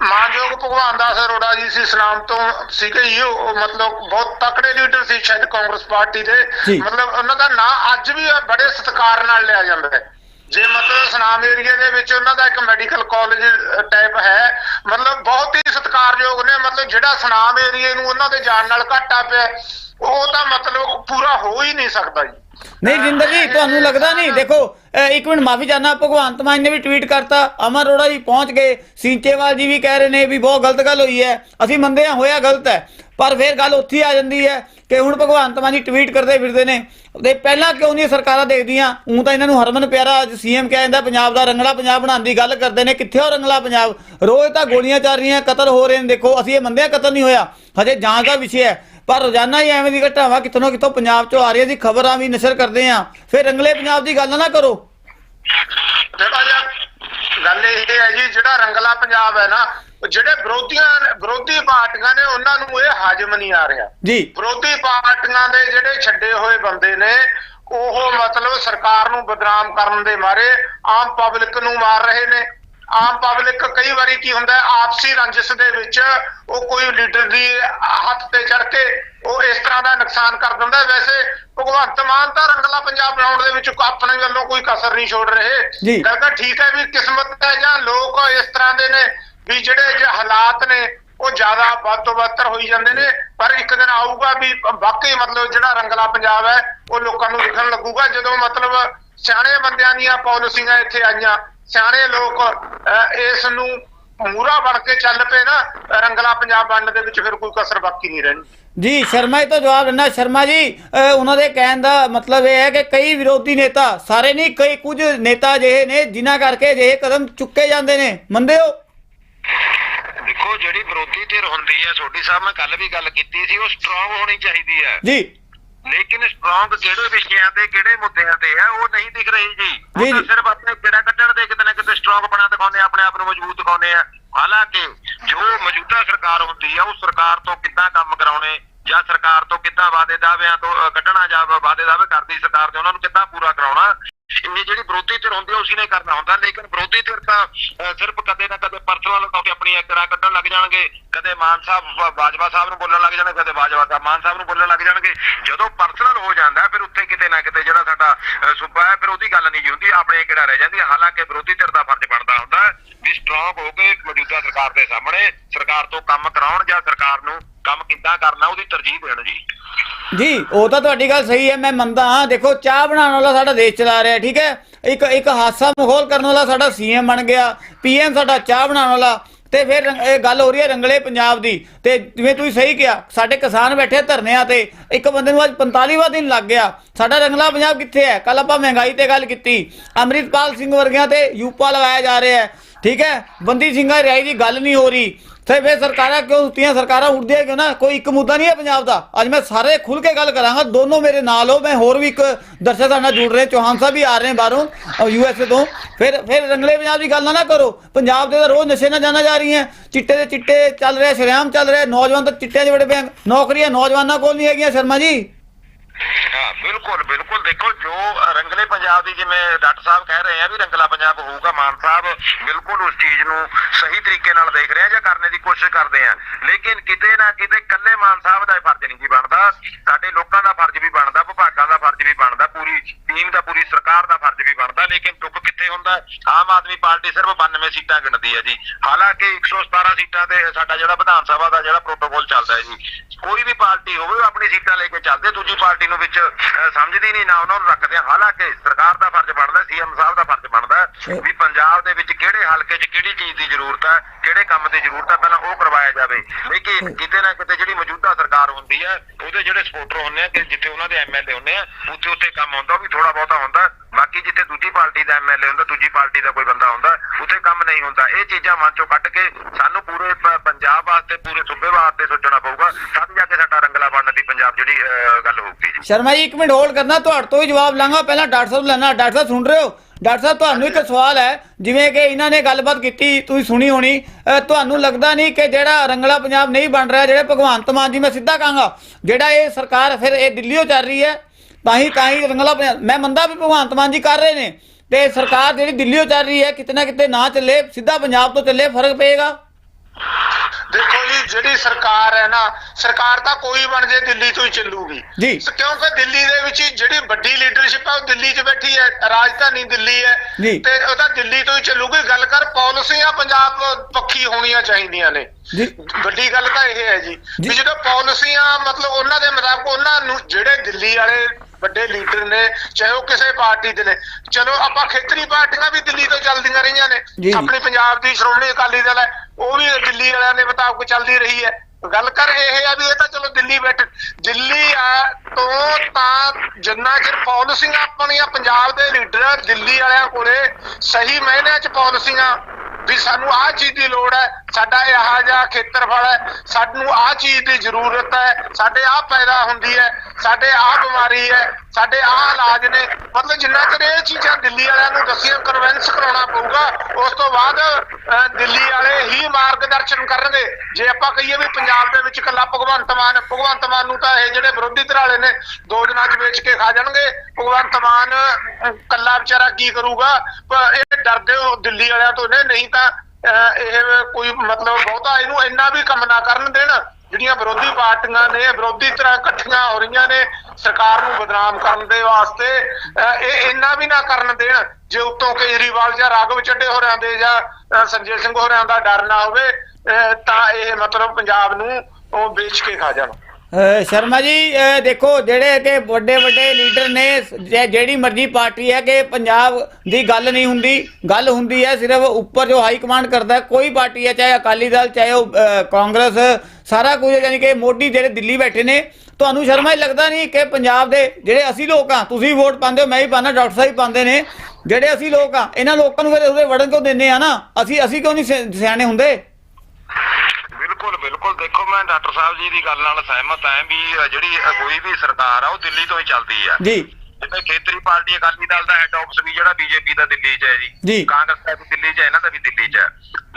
ਮਾਨਯੋਗ ਭਗਵਾਨ ਦਾਸ ਅਰੋੜਾ ਜੀ ਸੀ ਸਨਾਮ ਤੋਂ ਸੀਗੇ ਜੀ ਉਹ ਉਹ ਮਤਲਬ ਬਹੁਤ ਤਕੜੇ ਲੀਡਰ ਸੀ ਸ਼ਾਇਦ ਕਾਂਗਰਸ ਪਾਰਟੀ ਦੇ। ਜੀ। ਮਤਲਬ ਉਹਨਾਂ ਦਾ ਨਾਂ ਅੱਜ ਵੀ ਬੜੇ ਸਤਿਕਾਰ ਨਾਲ ਲਿਆ ਜਾਂਦਾ ਹੈ। ਜੇ ਮਤਲਬ ਸਨਾਮ ਏਰੀਆ ਦੇ ਵਿੱਚ ਉਹਨਾਂ ਦਾ ਇੱਕ ਮੈਡੀਕਲ ਕਾਲਜ ਟਾਈਪ ਹੈ ਮਤਲਬ ਬਹੁਤ ਹੀ ਸਤਿਕਾਰਯੋਗ ਨੇ ਮਤਲਬ ਜਿਹੜਾ ਸਨਾਮ ਏਰੀਆ ਨੂੰ ਉਹਨਾਂ ਦੇ ਜਾਣ ਨਾਲ ਘਾਟਾ ਪਿਆ ਉਹ ਤਾਂ ਮਤਲਬ ਪੂਰਾ ਹੋ ਹੀ ਨਹੀਂ ਸਕਦਾ ਜੀ। ਨਹੀਂ ਜਿੰਦਰ ਜੀ ਤੁਹਾਨੂੰ ਲੱਗਦਾ ਨਹੀਂ? ਦੇਖੋ ਇੱਕ ਮਿੰਟ ਮਾਫੀ ਚਾਹਨਾ ਭਗਵੰਤ ਮਾਨ ਨੇ ਵੀ ਟਵੀਟ ਕਰਤਾ ਅਮਰ ਅਰੋੜਾ ਜੀ ਪਹੁੰਚ ਗਏ ਸਿੰਚੇਵਾਲ ਜੀ ਵੀ ਕਹਿ ਰਹੇ ਨੇ ਵੀ ਬਹੁਤ ਗਲਤ ਗੱਲ ਹੋਈ ਹੈ ਅਸੀਂ ਮੰਨਦੇ ਹਾਂ ਹੋਇਆ ਗਲਤ ਹੈ। ਪਰ ਫਿਰ ਗੱਲ ਉੱਥੇ ਆ ਜਾਂਦੀ ਹੈ ਕਿ ਹੁਣ ਭਗਵੰਤ ਮਾਨ ਜੀ ਟਵੀਟ ਕਰਦੇ ਫਿਰਦੇ ਨੇ। ਤੇ ਪਹਿਲਾਂ ਕਿਉਂ ਨਹੀਂ ਸਰਕਾਰਾਂ ਦੇਖਦੀਆਂ? ਉਂ ਤਾਂ ਇਹਨਾਂ ਨੂੰ ਹਰਮਨ ਪਿਆਰਾ ਸੀਐਮ ਕਿਹਾ ਜਾਂਦਾ, ਪੰਜਾਬ ਦਾ ਰੰਗਲਾ ਪੰਜਾਬ ਬਣਾਉਣ ਦੀ ਗੱਲ ਕਰਦੇ ਨੇ। ਕਿੱਥੇ ਉਹ ਰੰਗਲਾ ਪੰਜਾਬ? ਰੋਜ਼ ਤਾਂ ਗੋਲੀਆਂ ਚੱਲ ਰਹੀਆਂ, ਕਤਲ ਹੋ ਰਹੇ ਨੇ। ਦੇਖੋ, ਅਸੀਂ ਇਹ ਮੰਨਦੇ ਹਾਂ ਕਤਲ ਨਹੀਂ ਹੋਇਆ। ਹਜੇ ਜਾਂਚ ਦਾ ਵਿਸ਼ਾ ਹੈ। ਪਰ ਰੋਜ਼ਾਨਾ ਹੀ ਐਵੇਂ ਦੀ ਘਟਨਾਵਾਂ ਕਿਤੋਂ ਨਾ ਕਿਤੋਂ ਪੰਜਾਬ 'ਚੋਂ ਆ ਰਹੀਆਂ ਸੀ ਖਬਰਾਂ ਵੀ ਨਸ਼ਰ ਕਰਦੇ ਆ। ਫਿਰ ਰੰਗਲੇ ਪੰਜਾਬ ਦੀ ਗੱਲ ਨਾ ਕਰੋ। ਥੋੜਾ ਜਿਹਾ ਗੱਲ ਇਹ ਹੈ ਜੀ, ਜਿਹੜਾ ਰੰਗਲਾ ਪੰਜਾਬ ਹੈ ਨਾ ਜਿਹੜੇ ਵਿਰੋਧੀਆਂ ਵਿਰੋਧੀ ਪਾਰਟੀਆਂ ਨੇ ਉਹਨਾਂ ਨੂੰ ਇਹ ਹਜਮ ਨਹੀਂ ਆ ਰਿਹਾ ਜੀ ਵਿਰੋਧੀ ਪਾਰਟੀਆਂ ਦੇ ਜਿਹੜੇ ਛੱਡੇ ਹੋਏ ਬੰਦੇ ਨੇ ਉਹ ਮਤਲਬ ਸਰਕਾਰ ਨੂੰ ਬਦਨਾਮ ਕਰਨ ਦੇ ਮਾਰੇ ਆਮ ਪਬਲਿਕ ਨੂੰ ਮਾਰ ਰਹੇ ਨੇ ਆਮ ਪਬਲਿਕ ਕਈ ਵਾਰੀ ਕੀ ਹੁੰਦਾ ਆਪਸੀ ਰੰਜਿਸ਼ ਦੇ ਵਿੱਚ ਉਹ ਕੋਈ ਲੀਡਰ ਦੀ ਹੱਥ ਤੇ ਚੜ ਕੇ ਉਹ ਇਸ ਤਰ੍ਹਾਂ ਦਾ ਨੁਕਸਾਨ ਕਰ ਦਿੰਦਾ। ਵੈਸੇ ਭਗਵੰਤ ਮਾਨ ਤਾਂ ਰੰਗਲਾ ਪੰਜਾਬ ਬਣਾਉਣ ਦੇ ਵਿੱਚ ਆਪਣੇ ਵੱਲੋਂ ਕੋਈ ਕਸਰ ਨਹੀਂ ਛੋੜ। ਰਹੇ ਗੱਲ ਤਾਂ ਠੀਕ ਹੈ ਵੀ ਕਿਸਮਤ ਹੈ ਜਾਂ ਲੋਕ ਇਸ ਤਰ੍ਹਾਂ ਦੇ ਨੇ ਵੀ ਜਿਹੜੇ ਜੇ ਹਾਲਾਤ ਨੇ, ਉਹ ਜ਼ਿਆਦਾ ਵੱਧ ਤੋਂ ਵੱਧਰ ਹੋਈ ਜਾਂਦੇ ਨੇ, ਪਰ ਇੱਕ ਦਿਨ ਆਊਗਾ ਵੀ ਵਾਕਈ ਮਤਲਬ ਜਿਹੜਾ ਰੰਗਲਾ ਪੰਜਾਬ ਹੈ, ਉਹ ਲੋਕਾਂ ਨੂੰ ਦਿਖਣ ਲੱਗੂਗਾ, ਜਦੋਂ ਮਤਲਬ ਸਿਆਣੇ ਬੰਦਿਆਂ ਦੀਆਂ ਪਾਲਿਸੀਆਂ ਇੱਥੇ ਆਈਆਂ, ਸਿਆਣੇ ਲੋਕ ਇਸ ਨੂੰ ਮੂਰਾ ਬਣ ਕੇ ਚੱਲ ਪਏ ਨਾ, ਰੰਗਲਾ ਪੰਜਾਬ ਬਣਨ ਦੇ ਵਿੱਚ ਫਿਰ ਕੋਈ ਕਸਰ ਬਾਕੀ ਨਹੀਂ ਰਹਿਣੀ। ਜੀ, ਸ਼ਰਮਾ ਜੀ ਤੋਂ ਜਵਾਬ ਦਿੰਦਾ ਸ਼ਰਮਾ ਜੀ ਉਹਨਾਂ ਦੇ ਕਹਿਣ ਦਾ ਮਤਲਬ ਇਹ ਹੈ ਕਿ ਕਈ ਵਿਰੋਧੀ ਨੇਤਾ, ਸਾਰੇ ਨਹੀਂ, ਕਈ ਕੁਝ ਨੇਤਾ ਅਜਿਹੇ ਨੇ, ਜਿਨ੍ਹਾਂ ਕਰਕੇ ਅਜਿਹੇ ਕਦਮ ਚੁੱਕੇ ਜਾਂਦੇ ਨੇ, ਮੰਨਦੇ ਹੋ? ਦੇਖੋ ਜਿਹੜੀ ਵਿਰੋਧੀ ਧਿਰ ਹੁੰਦੀ ਹੈ ਛੋਟੀ ਸਾਹਿਬ ਮੈਂ ਕੱਲ ਵੀ ਗੱਲ ਕੀਤੀ ਸੀ ਉਹ ਸਟਰੋਂਗ ਹੋਣੀ ਚਾਹੀਦੀ ਹੈ। ਜੀ। ਲੇਕਿਨ ਸਟਰੋਂਗ ਕਿਹੜੇ ਵਿਸ਼ਿਆਂ ਤੇ ਕਿਹੜੇ ਮੁੱਦਿਆਂ ਤੇ ਹੈ ਉਹ ਨਹੀਂ ਦਿਖ ਰਹੀ ਜੀ। ਉਹ। ਸਿਰਫ ਆਪਣੇ ਕਿਹੜਾ ਕੱਢਣ ਦੇ ਕਿਤੇ ਨਾ ਕਿਤੇ ਸਟਰੋਂਗ ਬਣਾ ਦਿਖਾਉਂਦੇ ਆਪਣੇ ਆਪ ਨੂੰ ਮਜ਼ਬੂਤ ਦਿਖਾਉਂਦੇ ਆ। ਹਾਲਾਂਕਿ ਜੋ ਮੌਜੂਦਾ ਸਰਕਾਰ ਹੁੰਦੀ ਆ ਉਹ ਸਰਕਾਰ ਤੋਂ ਕਿੱਦਾਂ ਕੰਮ ਕਰਾਉਣੇ ਜਾਂ ਸਰਕਾਰ ਤੋਂ ਕਿੱਦਾਂ ਵਾਅਦੇ ਦਾਅਵਿਆਂ ਤੋਂ ਕੱਢਣਾ ਜਾਂ ਵਾਅਦੇ ਦਾਅਵੇ ਕਰਦੀ ਸਰਕਾਰ ਤੇ ਉਹਨਾਂ ਨੂੰ ਕਿੱਦਾਂ ਪੂਰਾ ਕਰਾਉਣਾ ਇਹ ਜਿਹੜੀ ਵਿਰੋਧੀ ਧਿਰ ਹੁੰਦੀ ਆ, ਉਸੇ ਨੇ ਕਰਨਾ ਹੁੰਦਾ, ਲੇਕਿਨ ਵਿਰੋਧੀ ਧਿਰ ਤਾਂ ਸਿਰਫ ਕਦੇ ਨਾ ਕਦੇ ਪਰਸਨਲ ਤੌਰ ਆਪਣੀ ਅਕੜਾ ਕੱਢਣ ਲੱਗ ਜਾਣਗੇ, ਕਦੇ ਮਾਨ ਸਾਹਿਬ ਬਾਜਵਾ ਸਾਹਿਬ ਨੂੰ ਬੋਲਣ ਲੱਗ ਜਾਣਗੇ, ਕਦੇ ਬਾਜਵਾ ਸਾਹਿਬ, ਮਾਨ ਸਾਹਿਬ ਨੂੰ ਬੋਲਣ ਲੱਗ ਜਾਣਗੇ। ਜਦੋਂ ਪਰਸਨਲ ਹੋ ਜਾਂਦਾ, ਫਿਰ ਉੱਥੇ ਕਿਤੇ ਨਾ ਕਿਤੇ ਜਿਹੜਾ ਸਾਡਾ ਸੂਬਾ ਹੈ, ਫਿਰ ਉਹਦੀ ਗੱਲ ਨਹੀਂ ਜੀ ਹੁੰਦੀ, ਆਪਣੇ ਕਿਹੜਾ ਰਹਿ ਜਾਂਦੀ ਹੈ। ਹਾਲਾਂਕਿ ਵਿਰੋਧੀ ਧਿਰ ਦਾ ਫਰਜ਼ ਬਣਦਾ ਹੁੰਦਾ ਵੀ ਸਟਰੋਂਗ ਹੋ ਕੇ ਮੌਜੂਦਾ ਸਰਕਾਰ ਦੇ ਸਾਹਮਣੇ ਸਰਕਾਰ ਤੋਂ ਕੰਮ ਕਰਾਉਣ ਜਾਂ ਸਰਕਾਰ ਨੂੰ ਕੰਮ ਕਿੱਦਾਂ ਕਰਨਾ, ਉਹਦੀ ਤਰਜੀਹ ਦੇਣ ਜੀ। ਜੀ, ਉਹ ਤਾਂ ਤੁਹਾਡੀ ਗੱਲ ਸਹੀ ਹੈ, ਮੈਂ ਮੰਨਦਾ ਹਾਂ। ਦੇਖੋ, ਚਾਹ ਬਣਾਉਣ ਵਾਲਾ ਸਾਡਾ ਦੇਸ਼ ਚਲਾ ਰਿਹਾ, ਠੀਕ ਠੀਕ ਹੈ? ਇੱਕ ਇੱਕ ਹਾਸਾ ਮਖੌਲ ਕਰਨ ਵਾਲਾ ਸਾਡਾ ਸੀਐਮ ਬਣ ਗਿਆ, ਪੀਐਮ ਸਾਡਾ ਚਾਹ ਬਣਾਉਣ ਵਾਲਾ, ਤੇ ਫਿਰ ਇਹ ਗੱਲ ਹੋ ਰਹੀ ਹੈ ਰੰਗਲੇ ਪੰਜਾਬ ਦੀ। ਤੇ ਜਿਵੇਂ ਤੁਸੀਂ ਸਹੀ ਕਿਹਾ, ਸਾਡੇ ਕਿਸਾਨ ਬੈਠੇ ਧਰਨਿਆਂ ਤੇ ਇੱਕ ਬੰਦੇ ਨੂੰ ਅੱਜ 45ਵਾਂ ਦਿਨ ਲੱਗ ਗਿਆ। ਸਾਡਾ ਰੰਗਲਾ ਪੰਜਾਬ ਕਿੱਥੇ ਹੈ? ਕੱਲ ਆਪਾਂ ਮਹਿੰਗਾਈ ਤੇ ਗੱਲ ਕੀਤੀ। ਅੰਮ੍ਰਿਤਪਾਲ ਸਿੰਘ ਵਰਗਿਆਂ ਤੇ ਯੂਪਾ ਲਗਾਇਆ ਜਾ ਰਿਹਾ ਹੈ। ਠੀਕ ਹੈ? ਬੰਦੀ ਸਿੰਘਾਂ ਰਿਹਾਈ ਦੀ ਗੱਲ ਨਹੀਂ ਹੋ ਰਹੀ। ਤੇ ਫਿਰ ਸਰਕਾਰਾਂ ਕਿਉਂ ਸੁੱਤੀਆਂ ਸਰਕਾਰਾਂ ਉੱਠਦੀਆਂ ਕਿਉਂ ਨਾ? ਕੋਈ ਇੱਕ ਮੁੱਦਾ ਨਹੀਂ ਹੈ ਪੰਜਾਬ ਦਾ। ਅੱਜ ਮੈਂ ਸਾਰੇ ਖੁੱਲ ਕੇ ਗੱਲ ਕਰਾਂਗਾ। ਦੋਨੋਂ ਮੇਰੇ ਨਾਲ ਹੋ। ਮੈਂ ਹੋਰ ਵੀ ਇੱਕ ਦਰਸ਼ਕ ਸਾਡੇ ਨਾਲ ਜੁੜ ਰਹੇ। ਚੌਹਾਨ ਸਾਹਿਬ ਵੀ ਆ ਰਹੇ ਨੇ ਬਾਹਰੋਂ ਯੂਐਸਏ ਤੋਂ। ਫਿਰ ਫਿਰ ਰੰਗਲੇ ਪੰਜਾਬ ਦੀ ਗੱਲ ਨਾ ਕਰੋ। ਪੰਜਾਬ ਦੇ ਤਾਂ ਰੋਜ਼ ਨਸ਼ੇ ਨਾਲ ਜਾਣਾ ਜਾ ਰਹੀਆਂ। ਚਿੱਟੇ ਦੇ ਚਿੱਟੇ ਚੱਲ ਰਿਹਾ, ਸ਼ਰਿਆਮ ਚੱਲ ਰਿਹਾ। ਨੌਜਵਾਨ ਤਾਂ ਚਿੱਟਿਆਂ 'ਚ ਵੜੇ ਪਏ ਨੌਕਰੀਆਂ ਨੌਜਵਾਨਾਂ ਕੋਲ ਨਹੀਂ ਹੈਗੀਆਂ, ਸ਼ਰਮਾ ਜੀ। ਹਾਂ, ਬਿਲਕੁਲ ਬਿਲਕੁਲ। ਦੇਖੋ, ਜੋ ਰੰਗਲੇ ਪੰਜਾਬ ਦੀ ਜਿਵੇਂ ਡਾਕਟਰ ਸਾਹਿਬ ਕਹਿ ਰਹੇ ਆ ਵੀ ਰੰਗਲਾ ਪੰਜਾਬ ਹੋਊਗਾ, ਮਾਨ ਸਾਹਿਬ ਬਿਲਕੁਲ ਉਸ ਚੀਜ਼ ਨੂੰ ਸਹੀ ਤਰੀਕੇ ਨਾਲ ਦੇਖ ਰਹੇ ਆ ਜਾਂ ਕਰਨੇ ਦੀ ਕੋਸ਼ਿਸ਼ ਕਰਦੇ ਆ। ਲੇਕਿਨ ਕਿਤੇ ਨਾ ਕਿਤੇ ਕੱਲੇ ਮਾਨ ਸਾਹਿਬ ਦਾ ਫਰਜ਼ ਨਹੀਂ ਜੀ ਬਣਦਾ। ਸਾਡੇ ਲੋਕਾਂ ਦਾ ਫਰਜ਼ ਵੀ ਬਣਦਾ, ਵਿਭਾਗਾਂ ਦਾ ਫਰਜ਼ ਵੀ ਬਣਦਾ, ਪੂਰੀ ਟੀਮ ਦਾ, ਪੂਰੀ ਸਰਕਾਰ ਦਾ ਫਰਜ਼ ਵੀ ਬਣਦਾ। ਲੇਕਿਨ ਦੁੱਖ ਕਿੱਥੇ ਹੁੰਦਾ? ਆਮ ਆਦਮੀ ਪਾਰਟੀ ਸਿਰਫ 92 ਸੀਟਾਂ ਗਿਣਦੀ ਹੈ ਜੀ। ਹਾਲਾਂਕਿ 117 ਸੀਟਾਂ ਤੇ ਸਾਡਾ ਜਿਹੜਾ ਵਿਧਾਨ ਸਭਾ ਦਾ ਜਿਹੜਾ ਪ੍ਰੋਟੋਕੋਲ ਚੱਲਦਾ ਹੈ ਜੀ, ਕੋਈ ਵੀ ਪਾਰਟੀ ਹੋਵੇ ਉਹ ਆਪਣੀ ਸੀਟਾਂ ਲੈ ਕੇ ਚੱਲਦੇ, ਦੂਜੀ ਪਾਰਟੀ ਨੂੰ ਵਿੱਚ ਸਮਝਦੀ ਨਹੀਂ ਨਾ ਉਹਨਾਂ ਨੂੰ ਰੱਖਦੇ ਹਾਲਾਂਕਿ ਸਰਕਾਰ ਦਾ ਫਰਜ਼ ਬਣਦਾ ਸੀਐਮ ਸਾਹਿਬ ਦਾ ਫਰਜ਼ ਬਣਦਾ ਵੀ ਪੰਜਾਬ ਦੇ ਵਿੱਚ ਕਿਹੜੇ ਹਲਕੇ 'ਚ ਕਿਹੜੀ ਚੀਜ਼ ਦੀ ਜ਼ਰੂਰਤ ਹੈ ਕਿਹੜੇ ਕੰਮ ਦੀ ਜ਼ਰੂਰਤ ਹੈ ਪਹਿਲਾਂ ਉਹ ਕਰਵਾਇਆ ਜਾਵੇ। ਲੇਕਿਨ ਕਿਤੇ ਨਾ ਕਿਤੇ ਜਿਹੜੀ ਮੌਜੂਦਾ ਸਰਕਾਰ ਹੁੰਦੀ ਹੈ ਉਹਦੇ ਜਿਹੜੇ ਸਪੋਰਟਰ ਹੁੰਦੇ ਆ ਕਿ ਜਿੱਥੇ ਉਹਨਾਂ ਦੇ ਐਮਐਲਏ ਹੁੰਦੇ ਆ ਉੱਥੇ ਉੱਥੇ ਕੰਮ ਹੁੰਦਾ ਉਹ ਵੀ ਥੋੜਾ ਬਹੁਤਾ ਹੁੰਦਾ। ਬਾਕੀ ਜਿੱਥੇ ਦੂਜੀ ਪਾਰਟੀ ਦਾ ਐਮਐਲਏ ਹੁੰਦਾ, ਦੂਜੀ ਪਾਰਟੀ ਦਾ ਕੋਈ ਬੰਦਾ ਹੁੰਦਾ, ਉੱਥੇ ਕੰਮ ਨਹੀਂ ਹੁੰਦਾ। ਇਹ ਚੀਜ਼ਾਂ ਮਨ ਚੋਂ ਕੱਢ ਕੇ ਸਾਨੂੰ ਪੂਰੇ ਪੰਜਾਬ ਵਾਸਤੇ, ਪੂਰੇ ਸੂਬੇ ਵਾਸਤੇ ਸੋਚਣਾ ਪਊਗਾ। ਤਦ ਜਾ ਕੇ ਸਾਡਾ ਰੰਗਲਾ ਬਣਨ ਦੀ ਪੰਜਾਬ ਜਿਹੜੀ ਗੱਲ ਹੋਊਗੀ ਸ਼ਰਮਾ ਜੀ, ਇੱਕ ਮਿੰਟ ਹੋਲਡ ਕਰਨਾ, ਤੁਹਾਡੇ ਤੋਂ ਹੀ ਜਵਾਬ ਲਾਂਗਾ। ਪਹਿਲਾਂ ਡਾਕਟਰ ਸਾਹਿਬ ਲੈਣਾ, ਡਾਕਟਰ ਸਾਹਿਬ ਸੁਣ ਰਹੇ ਹੋ? ਡਾਕਟਰ ਸਾਹਿਬ, ਤੁਹਾਨੂੰ ਇੱਕ ਸਵਾਲ ਹੈ, ਜਿਵੇਂ ਕਿ ਇਹਨਾਂ ਨੇ ਗੱਲਬਾਤ ਕੀਤੀ, ਤੁਸੀਂ ਸੁਣੀ ਹੋਣੀ ਤੁਹਾਨੂੰ ਲੱਗਦਾ ਨਹੀਂ ਕਿ ਜਿਹੜਾ ਰੰਗਲਾ ਪੰਜਾਬ ਨਹੀਂ ਬਣ ਰਿਹਾ, ਜਿਹੜੇ ਭਗਵੰਤ ਮਾਨ ਜੀ, ਮੈਂ ਸਿੱਧਾ ਕਹਾਂਗਾ, ਜਿਹੜਾ ਇਹ ਸਰਕਾਰ ਫਿਰ ਇਹ ਦਿੱਲੀੋਂ ਚੱਲ ਰਹੀ ਹੈ ਤਾਂ ਹੀ ਤਾਂ ਹੀ ਰੰਗਲਾ ਮੈਂ ਮੰਨਦਾ ਵੀ ਭਗਵੰਤ ਮਾਨ ਜੀ ਕਰ ਰਹੇ ਨੇ। ਤੇ ਸਰਕਾਰ ਜਿਹੜੀ ਦਿੱਲੀੋਂ ਚੱਲ ਰਹੀ ਹੈ ਕਿਤੇ ਨਾ ਕਿਤੇ ਨਾ ਚੱਲੇ ਸਿੱਧਾ ਪੰਜਾਬ ਤੋਂ ਚੱਲੇ ਫ਼ਰਕ ਪਏਗਾ। ਦੇਖੋ ਜੀ ਜਿਹੜੀ ਸਰਕਾਰ ਹੈ ਨਾ ਸਰਕਾਰ ਤਾਂ ਕੋਈ ਬਣ ਜੇ ਦਿੱਲੀ ਤੋਂ ਹੀ ਚੱਲੂਗੀ। ਕਿਉਂਕਿ ਦਿੱਲੀ ਦੇ ਵਿੱਚ ਜਿਹੜੀ ਵੱਡੀ ਲੀਡਰਸ਼ਿਪ ਹੈ ਉਹ ਦਿੱਲੀ 'ਚ ਬੈਠੀ ਹੈ। ਰਾਜਧਾਨੀ ਦਿੱਲੀ ਹੈ। ਤੇ ਉਹ ਤਾਂ ਦਿੱਲੀ ਤੋਂ ਹੀ ਚੱਲੂਗੀ। ਗੱਲ ਕਰ ਪਾਲਿਸੀਆਂ ਪੰਜਾਬ ਪੱਖੀ ਹੋਣੀਆਂ ਚਾਹੀਦੀਆਂ ਨੇ। ਜੀ। ਵੱਡੀ ਗੱਲ ਤਾਂ ਇਹ ਹੈ ਜੀ। ਵੀ ਜਦੋਂ ਪਾਲਿਸੀਆਂ ਮਤਲਬ ਉਹਨਾਂ ਦੇ ਮੁਤਾਬਕ ਉਹਨਾਂ ਨੂੰ ਜਿਹੜੇ ਦਿੱਲੀ ਵਾਲੇ ਵੱਡੇ ਲੀਡਰ ਨੇ ਚਾਹੇ ਉਹ ਕਿਸੇ ਪਾਰਟੀ ਦੇ ਨੇ। ਚਲੋ ਆਪਾਂ ਖੇਤਰੀ ਪਾਰਟੀਆਂ ਵੀ ਦਿੱਲੀ ਤੋਂ ਚੱਲਦੀਆਂ ਰਹੀਆਂ ਨੇ। ਆਪਣੀ ਪੰਜਾਬ ਦੀ ਸ਼੍ਰੋਮਣੀ ਅਕਾਲੀ ਦਲ ਹੈ ਉਹ ਵੀ ਦਿੱਲੀ ਵਾਲਿਆਂ ਦੇ ਮੁਤਾਬਕ ਚੱਲਦੀ ਰਹੀ ਹੈ। ਗੱਲ ਕਰ ਇਹ ਆ ਵੀ ਇਹ ਤਾਂ ਚਲੋ ਦਿੱਲੀ ਬੈਠ। ਦਿੱਲੀ ਆ ਤੋਂ ਤਾਂ ਜਿੰਨਾ ਚਿਰ ਪਾਲਿਸੀਆਂ ਆਪਣੀਆਂ ਪੰਜਾਬ ਦੇ ਲੀਡਰ ਦਿੱਲੀ ਵਾਲਿਆਂ ਕੋਲੇ ਸਹੀ ਮਾਇਨਿਆਂ ਚ ਪਾਲਿਸੀਆਂ ਵੀ ਸਾਨੂੰ ਆਹ ਚੀਜ਼ ਦੀ ਲੋੜ ਹੈ, ਸਾਡਾ ਇਹ ਜਿਹਾ ਖੇਤਰਫਲ ਹੈ, ਸਾਨੂੰ ਆਹ ਚੀਜ਼ ਦੀ ਜ਼ਰੂਰਤ ਹੈ, ਸਾਡੇ ਆਹ ਪੈਦਾ ਹੁੰਦੀ ਹੈ, ਸਾਡੇ ਆਹ ਬਿਮਾਰੀ ਹੈ, ਸਾਡੇ ਆਹ ਇਲਾਜ ਨੇ। ਮਤਲਬ ਜਿੰਨਾ ਚਿਰ ਇਹ ਚੀਜ਼ਾਂ ਦਿੱਲੀ ਵਾਲਿਆਂ ਨੂੰ ਦੱਸੀਆਂ ਕਨਵਿੰਸ ਕਰਾਉਣਾ ਪਊਗਾ, ਉਸ ਤੋਂ ਬਾਅਦ ਦਿੱਲੀ ਵਾਲੇ ਹੀ ਮਾਰਗਦਰਸ਼ਨ ਕਰਨਗੇ। ਜੇ ਆਪਾਂ ਕਹੀਏ ਵੀ ਪੰਜਾਬ ਦੇ ਵਿੱਚ ਇਕੱਲਾ ਭਗਵੰਤ ਮਾਨ ਭਗਵੰਤ ਮਾਨ ਨੂੰ ਤਾਂ ਇਹ ਜਿਹੜੇ ਵਿਰੋਧੀ ਧਿਰ ਨੇ ਦੋ ਦਿਨਾਂ 'ਚ ਵੇਚ ਕੇ ਖਾ ਜਾਣਗੇ। ਭਗਵੰਤ ਮਾਨ ਇਕੱਲਾ ਵਿਚਾਰਾ ਕੀ ਕਰੂਗਾ? ਇਹ ਡਰਦੇ ਹੋ ਦਿੱਲੀ ਵਾਲਿਆਂ ਤੋਂ ਨੇ ਨਹੀਂ ਤਾਂ ਇਹ ਕੋਈ ਮਤਲਬ ਬਹੁਤਾ ਇਹਨੂੰ ਇੰਨਾ ਵੀ ਕੰਮ ਨਾ ਕਰਨ ਦੇਣ। ਜਿਹੜੀਆਂ ਵਿਰੋਧੀ ਪਾਰਟੀਆਂ ਨੇ ਵਿਰੋਧੀ ਤਰ੍ਹਾਂ ਇਕੱਠੀਆਂ ਹੋ ਰਹੀਆਂ ਨੇ ਸਰਕਾਰ ਨੂੰ ਬਦਨਾਮ ਕਰਨ ਦੇ ਵਾਸਤੇ ਅਹ, ਇਹ ਇੰਨਾ ਵੀ ਨਾ ਕਰਨ ਦੇਣ ਜੇ ਉੱਤੋਂ ਕੇਜਰੀਵਾਲ ਜਾਂ ਰਾਘਵ ਚੱਡੇ ਹੋਰਾਂ ਦੇ ਜਾਂ ਸੰਜੇ ਸਿੰਘ ਹੋਰਾਂ ਦਾ ਡਰ ਨਾ ਹੋਵੇ। ਤਾਂ ਇਹ ਮਤਲਬ ਪੰਜਾਬ ਨੂੰ ਉਹ ਵੇਚ ਕੇ ਖਾ ਜਾਣ। ਸ਼ਰਮਾ ਜੀ ਦੇਖੋ, ਜਿਹੜੇ ਕਿ ਵੱਡੇ ਵੱਡੇ ਲੀਡਰ ਨੇ ਜਿਹੜੀ ਮਰਜ਼ੀ ਪਾਰਟੀ ਹੈ ਕਿ ਪੰਜਾਬ ਦੀ ਗੱਲ ਨਹੀਂ ਹੁੰਦੀ, ਗੱਲ ਹੁੰਦੀ ਹੈ ਸਿਰਫ ਉੱਪਰ ਜੋ ਹਾਈ ਕਮਾਂਡ ਕਰਦਾ, ਕੋਈ ਪਾਰਟੀ ਹੈ, ਚਾਹੇ ਅਕਾਲੀ ਦਲ, ਚਾਹੇ ਉਹ ਕਾਂਗਰਸ, ਸਾਰਾ ਕੁਝ ਯਾਨੀ ਕਿ ਮੋਢੀ ਜਿਹੜੇ ਦਿੱਲੀ ਬੈਠੇ ਨੇ, ਤੁਹਾਨੂੰ ਸ਼ਰਮਾ ਜੀ ਲੱਗਦਾ ਨਹੀਂ ਕਿ ਪੰਜਾਬ ਦੇ ਜਿਹੜੇ ਅਸੀਂ ਲੋਕ ਆ ਤੁਸੀਂ ਵੋਟ ਪਾਉਂਦੇ ਹੋ, ਮੈਂ ਵੀ ਪਾਉਂਦਾ, ਡਾਕਟਰ ਸਾਹਿਬ ਪਾਉਂਦੇ ਨੇ, ਜਿਹੜੇ ਅਸੀਂ ਲੋਕ ਆ ਇਹਨਾਂ ਲੋਕਾਂ ਨੂੰ ਫਿਰ ਉਹਦੇ ਵੜਨ ਕਿਉਂ ਦਿੰਦੇ ਆ ਨਾ? ਅਸੀਂ ਅਸੀਂ ਕਿਉਂ ਨਹੀਂ ਸਿ- ਸਿਆਣੇ ਹੁੰਦੇ? ਦੇਖੋ, ਮੈਂ ਡਾਕਟਰ ਸਾਹਿਬ ਜੀ ਦੀ ਗੱਲ ਨਾਲ ਸਹਿਮਤ ਹਾਂ ਵੀ ਜਿਹੜੀ ਕੋਈ ਵੀ ਸਰਕਾਰ ਆ, ਉਹ ਦਿੱਲੀ ਤੋਂ ਹੀ ਚੱਲਦੀ ਆ। ਜੀ। ਜਿਵੇਂ ਖੇਤਰੀ ਪਾਰਟੀ ਅਕਾਲੀ ਦਲ ਦਾ ਹੈਡ ਆਫਿਸ ਵੀ ਜਿਹੜਾ ਬੀਜੇਪੀ ਦਾ ਦਿੱਲੀ 'ਚ ਹੈ ਜੀ। ਕਾਂਗਰਸ ਦਾ ਵੀ ਦਿੱਲੀ 'ਚ ਹੈ ਇਹਨਾਂ ਦਾ ਵੀ ਦਿੱਲੀ 'ਚ ਹੈ।